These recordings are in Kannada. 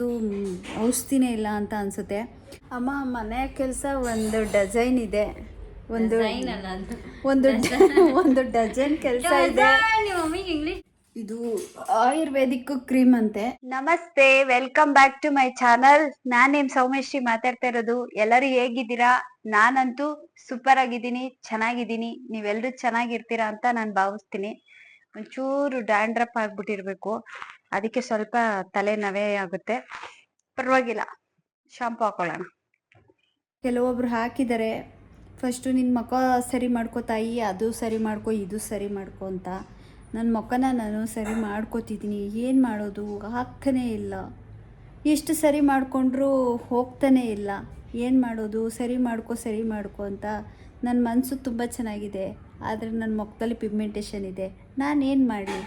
ಇವತ್ತು ಮ್, ಔಷಧಿನೇ ಇಲ್ಲ ಅಂತ ಅನ್ಸುತ್ತೆ. ಅಮ್ಮ ಮನೆ ಕೆಲಸ ಒಂದು ಡಜೈನ್ ಇದೆ. ಒಂದು ಒಂದು ಒಂದು ಡಜನ್ ಕೆಲಸ ಇದೆ. ಇದು ಆಯುರ್ವೇದಿಕ್ ಕ್ರೀಮ್ ಅಂತೆ. ನಮಸ್ತೆ welcome back to my channel. ನಾನ್ ನಿಮ್ ಸೌಮೇಶ್ರಿ ಮಾತಾಡ್ತಾ ಇರೋದು. ಎಲ್ಲರು ಹೇಗಿದ್ದೀರಾ? ನಾನಂತೂ ಸೂಪರ್ ಆಗಿದ್ದೀನಿ ಚೆನ್ನಾಗಿದ್ದೀನಿ. ನೀವೆಲ್ಲರೂ ಚೆನ್ನಾಗಿರ್ತೀರಾ ಅಂತ ನಾನು ಭಾವಿಸ್ತೀನಿ. ಒಂಚೂರು ಡ್ಯಾಂಡ್ರಪ್ ಆಗ್ಬಿಟ್ಟಿರ್ಬೇಕು. ಅದಕ್ಕೆ ಸ್ವಲ್ಪ ತಲೆನೋವೇ ಆಗುತ್ತೆ. ಪರವಾಗಿಲ್ಲ, ಶಾಂಪು ಹಾಕೊಳ್ಳೋಣ. ಕೆಲವೊಬ್ರು ಹಾಕಿದ್ದಾರೆ ಫಸ್ಟು ನಿನ್ನ ಮುಖ ಸರಿ ಮಾಡ್ಕೋ ತಾಯಿ, ಅದು ಸರಿ ಮಾಡ್ಕೋ, ಇದು ಸರಿ ಮಾಡ್ಕೋ ಅಂತ. ನನ್ನ ಮುಖನ ನಾನು ಸರಿ ಮಾಡ್ಕೋತಿದ್ದೀನಿ ಏನು ಮಾಡೋದು? ಆಗ್ತಾನೇ ಇಲ್ಲ. ಎಷ್ಟು ಸರಿ ಮಾಡಿಕೊಂಡ್ರೂ ಹೋಗ್ತಾನೇ ಇಲ್ಲ. ಏನು ಮಾಡೋದು? ಸರಿ ಮಾಡ್ಕೋ ಸರಿ ಮಾಡ್ಕೋ ಅಂತ ನನ್ನ ಮನಸ್ಸು ತುಂಬ ಚೆನ್ನಾಗಿದೆ. ಆದರೆ ನನ್ನ ಮುಖದಲ್ಲಿ ಪಿಗ್ಮೆಂಟೇಷನ್ ಇದೆ. ನಾನೇನು ಮಾಡಲಿ?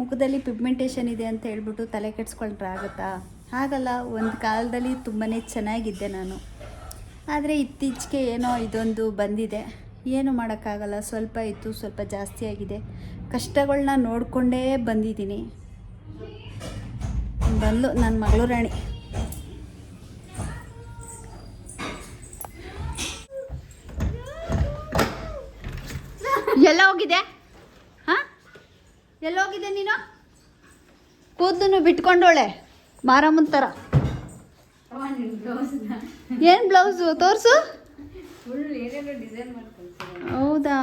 ಮುಖದಲ್ಲಿ ಪಿಗ್ಮೆಂಟೇಷನ್ ಇದೆ ಅಂತ ಹೇಳ್ಬಿಟ್ಟು ತಲೆ ಕೆಡ್ಸ್ಕೊಂಡ್ರೆ ಆಗುತ್ತಾ? ಹಾಗಲ್ಲ, ಒಂದು ಕಾಲದಲ್ಲಿ ತುಂಬಾ ಚೆನ್ನಾಗಿದ್ದೆ ನಾನು. ಆದರೆ ಇತ್ತೀಚೆಗೆ ಏನೋ ಇದೊಂದು ಬಂದಿದೆ. ಏನು ಮಾಡೋಕ್ಕಾಗಲ್ಲ, ಸ್ವಲ್ಪ ಇತ್ತು, ಸ್ವಲ್ಪ ಜಾಸ್ತಿ ಆಗಿದೆ. ಕಷ್ಟಗಳನ್ನ ನೋಡಿಕೊಂಡೇ ಬಂದಿದ್ದೀನಿ. ಬಂದು ನನ್ನ ಮಗಳು ರಾಣಿ. ಎಲ್ಲ ಹೋಗಿದೆ? ಎಲ್ಲ ಹೋಗಿದೆ ನೀನು? ಕೂದಲು ಬಿಟ್ಕೊಂಡೋಳೆ ಮಾರಮ್ಮನ ಥರ ಏನು ಬ್ಲೌಸು ತೋರಿಸು. ಹೌದಾ?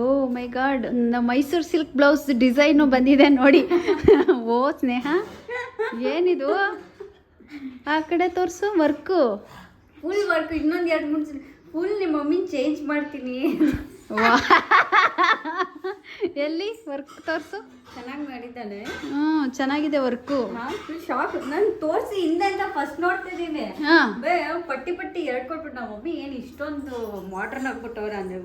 Oh my god. ನಮ್ಮ ಮೈಸೂರು ಸಿಲ್ಕ್ ಬ್ಲೌಸ್ ಡಿಸೈನು ಬಂದಿದೆ ನೋಡಿ. ಓ ಸ್ನೇಹ. ಏನಿದು? ಆ ಕಡೆ ತೋರಿಸು ವರ್ಕು ಫುಲ್ ವರ್ಕ್ ಇನ್ನೊಂದು ಎರಡು ಮೂರು ಫುಲ್ ನಿಮ್ಮ ಮಮ್ಮಿನ ಚೇಂಜ್ ಮಾಡ್ತೀನಿ. ಎಲ್ಲಿ ವರ್ಕ್ ತೋರ್ಸು? ಚೆನ್ನಾಗಿ ಮಾಡಿದ್ದಾನೆ. ಹ್ಞೂ ಚೆನ್ನಾಗಿದೆ ವರ್ಕು ಫುಲ್ ಶಾಕ್ ನಾನು ತೋರಿಸಿ ಹಿಂದೆಯಿಂದ ಫಸ್ಟ್ ನೋಡ್ತಿದ್ದೀನಿ ಪಟ್ಟಿ ಪಟ್ಟಿ ಎರಡು ಕೊಟ್ಬಿಟ್ಟು ನಮ್ಮ ಮಮ್ಮಿ ಏನು ಇಷ್ಟೊಂದು ಮಾಡ್ರನ್ ಆಗ್ಬಿಟ್ಟವ್ರ? ಅಂದ್ರೆ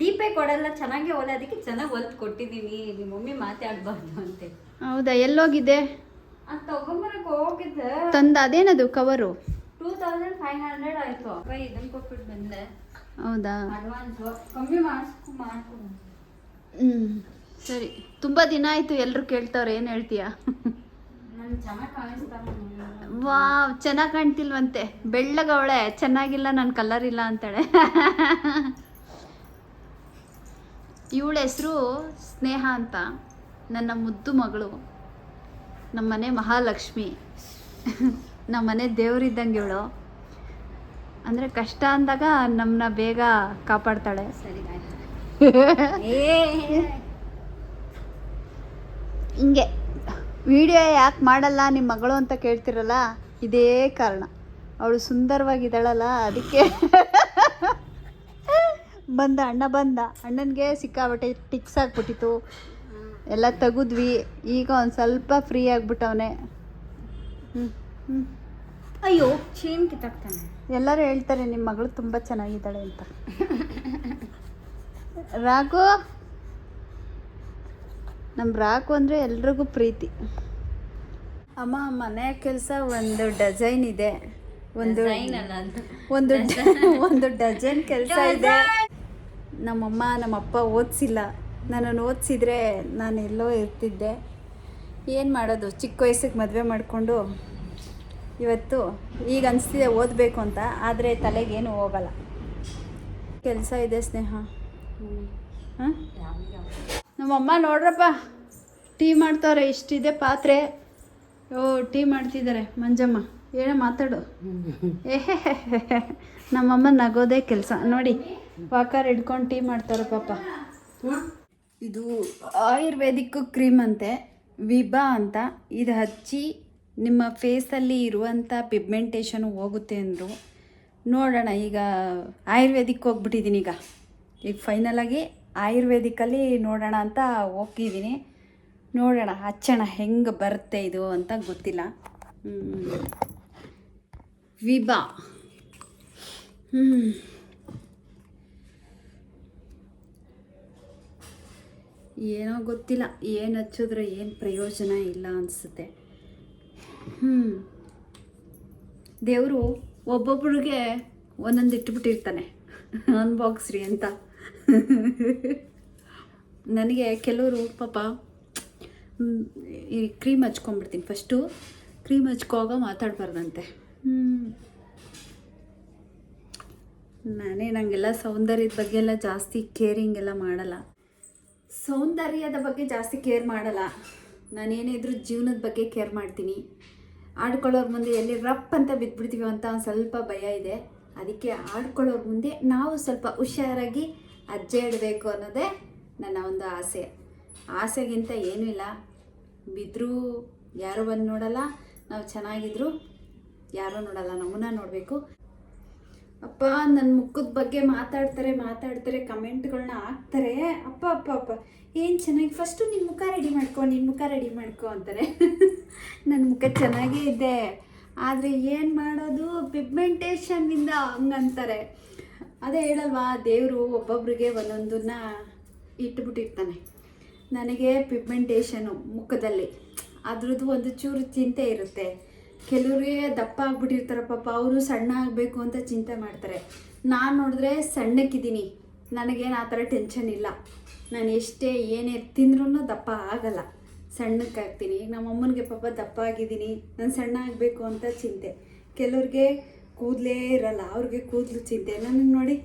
ದೀಪೆ ಕೊಡಲ್ಲ ಚೆನ್ನಾಗಿ ಹೊಲ ಅದಕ್ಕೆ ಚೆನ್ನಾಗಿ ಹೊಲ್ದು ಕೊಟ್ಟಿದ್ದೀನಿ ನಿಮ್ಮ ಮಮ್ಮಿ ಮಾತಾಡ್ಬಾರ್ದು ಅಂತೆ. ಹೌದಾ ಎಲ್ಲೋಗಿದೆ? ಅದು ತಗೊಂಬರಕ್ಕೆ ಹೋಗಿದ್ದೆ. ತಂದ ಅದೇನದು cover two thousand five hundred ಆಯಿತು. ಇದನ್ನು ಕೊಟ್ಬಿಟ್ಟು ಬಂದೆ. ಹೌದಾ? ಹ್ಮ್ ಕಮ್ಮಿ ಹ್ಞೂ ಸರಿ. ತುಂಬ ದಿನ ಆಯಿತು ಎಲ್ಲರೂ ಕೇಳ್ತವ್ರೆ ಏನು ಹೇಳ್ತೀಯಾ? ವಾ ಚೆನ್ನಾಗಿ ಕಾಣ್ತಿಲ್ವಂತೆ. ಬೆಳ್ಳಗವಳೆ ಚೆನ್ನಾಗಿಲ್ಲ ನನ್ನ ಕಲರ್ ಇಲ್ಲ ಅಂತಾಳೆ. ಇವಳ ಹೆಸರು ಸ್ನೇಹ ಅಂತ. ನನ್ನ ಮುದ್ದು ಮಗಳು. ನಮ್ಮನೆ ಮಹಾಲಕ್ಷ್ಮಿ. ನಮ್ಮನೆ ದೇವರಿದ್ದಂಗೆ ಇವಳು. ಅಂದರೆ ಕಷ್ಟ ಅಂದಾಗ ನಮ್ಮನ್ನ ಬೇಗ ಕಾಪಾಡ್ತಾಳೆ. ಹಿಂಗೆ ವಿಡಿಯೋ ಯಾಕೆ ಮಾಡಲ್ಲ ನಿಮ್ಮ ಮಗಳು ಅಂತ ಕೇಳ್ತಿರಲ್ಲ ಇದೇ ಕಾರಣ. ಅವಳು ಸುಂದರವಾಗಿದ್ದಾಳಲ್ಲ ಅದಕ್ಕೆ ಬಂದ ಅಣ್ಣ ಬಂದ. ಅಣ್ಣನಿಗೆ ಸಿಕ್ಕಾಬಟ್ಟೆ ಟಿಕ್ಸ್ ಆಗ್ಬಿಟ್ಟಿತ್ತು. ಎಲ್ಲ ತೆಗೆದ್ವಿ. ಈಗ ಒಂದು ಸ್ವಲ್ಪ ಫ್ರೀ ಆಗ್ಬಿಟ್ಟವನೆ. ಹ್ಞೂ ಹ್ಞೂ ಅಯ್ಯೋ ಚೇನ್ ಕಿತ್ತಾಕ್ತಾನೆ. ಎಲ್ಲರೂ ಹೇಳ್ತಾರೆ ನಿಮ್ಮ ಮಗಳು ತುಂಬ ಚೆನ್ನಾಗಿದ್ದಾಳೆ ಅಂತ. ರಾಘು ನಮ್ಮ ರಾಘು ಅಂದರೆ ಎಲ್ರಿಗೂ ಪ್ರೀತಿ. ಅಮ್ಮ ಮನೆ ಕೆಲಸ ಒಂದು ಡಜೈನ್ ಇದೆ. ಒಂದು ಒಂದು ಒಂದು ಡಜನ್ ಕೆಲಸ ಇದೆ. ನಮ್ಮಮ್ಮ ನಮ್ಮಪ್ಪ ಓದಿಸಿಲ್ಲ. ನನ್ನನ್ನು ಓದಿಸಿದ್ರೆ ನಾನು ಎಲ್ಲೋ ಇರ್ತಿದ್ದೆ. ಏನು ಮಾಡೋದು? ಚಿಕ್ಕ ವಯಸ್ಸಿಗೆ ಮದುವೆ ಮಾಡಿಕೊಂಡು ಇವತ್ತು ಈಗ ಅನಿಸ್ತಿದೆ ಓದಬೇಕು ಅಂತ ಆದರೆ ತಲೆಗೇನು ಹೋಗಲ್ಲ. ಕೆಲಸ ಇದೆ ಸ್ನೇಹ. ಹಾಂ? ನಮ್ಮಮ್ಮ ನೋಡ್ರಪ್ಪ ಟೀ ಮಾಡ್ತವ್ರೆ ಇಷ್ಟಿದೆ ಪಾತ್ರೆ. ಓ ಟೀ ಮಾಡ್ತಿದ್ದಾರೆ. ಮಂಜಮ್ಮ ಏನೋ ಮಾತಾಡು. ಏ ನಮ್ಮಮ್ಮ ನಗೋದೇ ಕೆಲಸ. ನೋಡಿ ವಾಕರ್ ಹಿಡ್ಕೊಂಡು ಟೀ ಮಾಡ್ತಾರೆ ಪಾಪ. ಇದು ಆಯುರ್ವೇದಿಕ್ಕು ಕ್ರೀಮ್ ಅಂತೆ ವಿಭಾ ಅಂತ. ಇದು ಹಚ್ಚಿ ನಿಮ್ಮ ಫೇಸಲ್ಲಿ ಇರುವಂಥ ಪಿಗ್ಮೆಂಟೇಷನು ಹೋಗುತ್ತೆ ಅಂದರು, ನೋಡೋಣ, ಈಗ ಆಯುರ್ವೇದಿಕ್ ಹೋಗ್ಬಿಟ್ಟಿದ್ದೀನಿ ಈಗ. ಈಗ ಫೈನಲಾಗಿ ಆಯುರ್ವೇದಿಕಲ್ಲಿ ನೋಡೋಣ ಅಂತ ಹೋಗ್ತಿದ್ದೀನಿ. ನೋಡೋಣ, ಹಚ್ಚೋಣ, ಹೆಂಗೆ ಬರುತ್ತೆ ಇದು ಅಂತ ಗೊತ್ತಿಲ್ಲ. ವಿಭಾ. ಏನೋ ಗೊತ್ತಿಲ್ಲ, ಏನು ಹಚ್ಚಿದ್ರೆ, ಏನು ಪ್ರಯೋಜನ ಇಲ್ಲ ಅನಿಸುತ್ತೆ. ಹ್ಞೂ ದೇವರು ಒಬ್ಬೊಬ್ರಿಗೆ ಒಂದೊಂದು ಇಟ್ಬಿಟ್ಟಿರ್ತಾನೆ. ಅನ್ಬಾಕ್ಸ್ರಿ ಅಂತ. ನನಗೆ ಕೆಲವರು ಪಾಪ ಈ ಕ್ರೀಮ್ ಹಚ್ಕೊಂಡ್ಬಿಡ್ತೀನಿ. ಫಸ್ಟು ಕ್ರೀಮ್ ಹಚ್ಕೋವಾಗ ಮಾತಾಡ್ಬಾರ್ದಂತೆ. ನಾನೇ ನನಗೆಲ್ಲ ಸೌಂದರ್ಯದ ಬಗ್ಗೆ ಎಲ್ಲ ಜಾಸ್ತಿ ಕೇರಿಂಗ್ ಎಲ್ಲ ಮಾಡಲ್ಲ. ಸೌಂದರ್ಯದ ಬಗ್ಗೆ ಜಾಸ್ತಿ ಕೇರ್ ಮಾಡಲ್ಲ. ನಾನೇನಿದ್ರು ಜೀವನದ ಬಗ್ಗೆ ಕೇರ್ ಮಾಡ್ತೀನಿ. ಆಡ್ಕೊಳ್ಳೋರ ಮುಂದೆ ಎಲ್ಲಿ ರಪ್ ಅಂತ ಬಿದ್ದುಬಿಡ್ತೀವಿ ಅಂತ ಒಂದು ಸ್ವಲ್ಪ ಭಯ ಇದೆ. ಅದಕ್ಕೆ ಆಡ್ಕೊಳ್ಳೋರ ಮುಂದೆ ನಾವು ಸ್ವಲ್ಪ ಹುಷಾರಾಗಿ ಅಜ್ಜೆ ಇಡಬೇಕು ಅನ್ನೋದೇ ನನ್ನ ಒಂದು ಆಸೆ. ಆಸೆಗಿಂತ ಏನೂ ಇಲ್ಲ. ಬಿದ್ದರೂ ಯಾರೂ ಬಂದು ನೋಡಲ್ಲ. ನಾವು ಚೆನ್ನಾಗಿದ್ರು ಯಾರೂ ನೋಡಲ್ಲ. ನಮ್ಮನ್ನ ನೋಡಬೇಕು. ಅಪ್ಪ ನನ್ನ ಮುಖದ ಬಗ್ಗೆ ಮಾತಾಡ್ತಾರೆ ಮಾತಾಡ್ತಾರೆ ಕಮೆಂಟ್ಗಳನ್ನ ಹಾಕ್ತಾರೆ. ಅಪ್ಪ ಅಪ್ಪ ಅಪ್ಪ, ಏನು ಚೆನ್ನಾಗಿ ಫಸ್ಟು ನಿನ್ನ ಮುಖ ರೆಡಿ ಮಾಡ್ಕೊ ನಿನ್ನ ಮುಖ ರೆಡಿ ಮಾಡ್ಕೊ ಅಂತಾರೆ. ನನ್ನ ಮುಖ ಚೆನ್ನಾಗೇ ಇದೆ. ಆದರೆ ಏನು ಮಾಡೋದು? ಪಿಗ್ಮೆಂಟೇಷನ್ನಿಂದ ಹಂಗಂತಾರೆ ಅದೇ ಹೇಳಲ್ವಾ, ದೇವರು ಒಬ್ಬೊಬ್ರಿಗೆ ಒಂದೊಂದನ್ನ ಇಟ್ಬಿಟ್ಟಿರ್ತಾನೆ. ನನಗೆ ಪಿಗ್ಮೆಂಟೇಷನು ಮುಖದಲ್ಲಿ. ಅದ್ರದ್ದು ಒಂದು ಚೂರು ಚಿಂತೆ ಇರುತ್ತೆ. ಕೆಲವ್ರಿಗೆ ದಪ್ಪ ಆಗ್ಬಿಟ್ಟಿರ್ತಾರೆ ಪಾಪ, ಅವರು ಸಣ್ಣ ಆಗಬೇಕು ಅಂತ ಚಿಂತೆ ಮಾಡ್ತಾರೆ. ನಾನು ನೋಡಿದ್ರೆ ಸಣ್ಣಕ್ಕಿದ್ದೀನಿ. ನನಗೇನು ಆ ಥರ ಟೆನ್ಷನ್ ಇಲ್ಲ. ನಾನು ಎಷ್ಟೇ ಏನೇ ತಿಂದ್ರೂ ದಪ್ಪ ಆಗಲ್ಲ. ಸಣ್ಣಕ್ಕಾಗ್ತೀನಿ ಈಗ ನಮ್ಮ ಅಮ್ಮನಿಗೆ ಪಾಪ ದಪ್ಪ ಆಗಿದ್ದೀನಿ. ನಾನು ಸಣ್ಣ ಆಗಬೇಕು ಅಂತ ಚಿಂತೆ. ಕೆಲವ್ರಿಗೆ ಕೂದಲೇ ಇರಲ್ಲ. ಅವ್ರಿಗೆ ಕೂದಲು ಚಿಂತೆ. ನನಗೆ ನೋಡಿ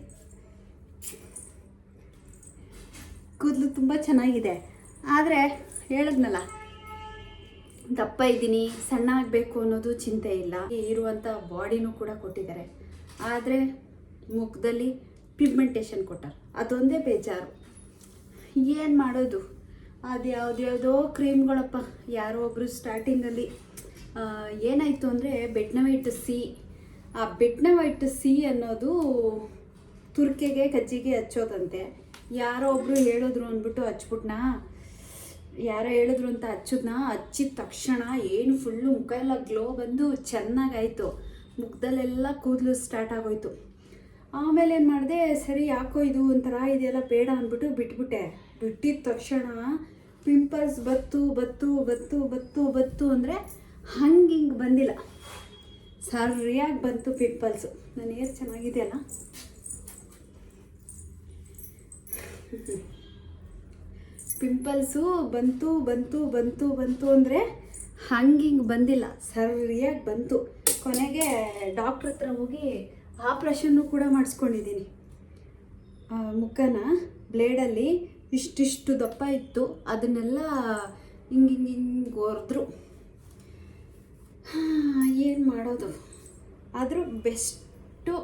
ಕೂದಲು ತುಂಬ ಚೆನ್ನಾಗಿದೆ. ಆದರೆ ಹೇಳಿದ್ನಲ್ಲ ದಪ್ಪ ಇದ್ದೀನಿ, ಸಣ್ಣ ಆಗಬೇಕು ಅನ್ನೋದು ಚಿಂತೆ ಇಲ್ಲ. ಇರುವಂಥ ಬಾಡಿನೂ ಕೂಡ ಕೊಟ್ಟಿದ್ದಾರೆ. ಆದರೆ ಮುಖದಲ್ಲಿ ಪಿಗ್ಮೆಂಟೇಷನ್ ಕೊಟ್ಟಾರೆ. ಅದೊಂದೇ ಬೇಜಾರು. ಏನು ಮಾಡೋದು? ಅದು ಯಾವುದ್ಯಾವುದೋ ಕ್ರೀಮ್ಗಳಪ್ಪ ಯಾರೋ ಒಬ್ಬರು ಸ್ಟಾರ್ಟಿಂಗಲ್ಲಿ ಏನಾಯಿತು ಅಂದರೆ ಬೆಟ್ನವೈಟ್ ಸಿ ಆ ಬೆಟ್ನವೈಟ್ ಸಿ ಅನ್ನೋದು ತುರ್ಕೆಗೆ, ಕಜ್ಜಿಗೆ ಹಚ್ಚೋದಂತೆ. ಯಾರೋ ಒಬ್ಬರು ಹೇಳಿದ್ರು ಅಂದ್ಬಿಟ್ಟು ಹಚ್ಬಿಟ್ನಾ? ಯಾರೋ ಹೇಳಿದ್ರು ಅಂತ ಹಚ್ಚದ್ನ ಹಚ್ಚಿದ ತಕ್ಷಣ ಏನು ಫುಲ್ಲು ಮುಖ ಎಲ್ಲ ಗ್ಲೋ ಬಂದು ಚೆನ್ನಾಗಾಯಿತು. ಮುಖದಲ್ಲೆಲ್ಲ ಕೂದಲು ಸ್ಟಾರ್ಟ್ ಆಗೋಯ್ತು. ಆಮೇಲೆ ಏನು ಮಾಡಿದೆ, ಸರಿ ಯಾಕೋ ಇದು ಒಂಥರ ಇದೆಲ್ಲ ಬೇಡ ಅಂದ್ಬಿಟ್ಟು ಬಿಟ್ಬಿಟ್ಟೆ. ಬಿಟ್ಟಿದ ತಕ್ಷಣ ಪಿಂಪಲ್ಸ್ ಬತ್ತು ಬತ್ತು ಬತ್ತು ಬತ್ತು ಬತ್ತು ಅಂದರೆ ಹಂಗೆ ಹಿಂಗೆ ಬಂದಿಲ್ಲ. ಸರಿಯಾಗಿ ಬಂತು ಪಿಂಪಲ್ಸು ನನ್ನ ಏರ್ ಚೆನ್ನಾಗಿದೆಯಲ್ಲ? ಪಿಂಪಲ್ಸು ಬಂತು ಬಂತು ಬಂತು ಬಂತು ಅಂದರೆ ಹಂಗೆ ಹಿಂಗೆ ಬಂದಿಲ್ಲ, ಸರಿಯಾಗಿ ಬಂತು. ಕೊನೆಗೆ ಡಾಕ್ಟ್ರ್ ಹತ್ರ ಹೋಗಿ ಆಪ್ರೇಷನ್ನು ಕೂಡ ಮಾಡಿಸ್ಕೊಂಡಿದ್ದೀನಿ ಮುಖನ ಬ್ಲೇಡಲ್ಲಿ ಇಷ್ಟಿಷ್ಟು ದಪ್ಪ ಇತ್ತು, ಅದನ್ನೆಲ್ಲ ಹಿಂಗೆ ಹಿಂಗೆ ಹಿಂಗೆ ಒರೆದ್ರು. ಏನು ಮಾಡೋದು? ಆದರೂ ಬೆಸ್ಟು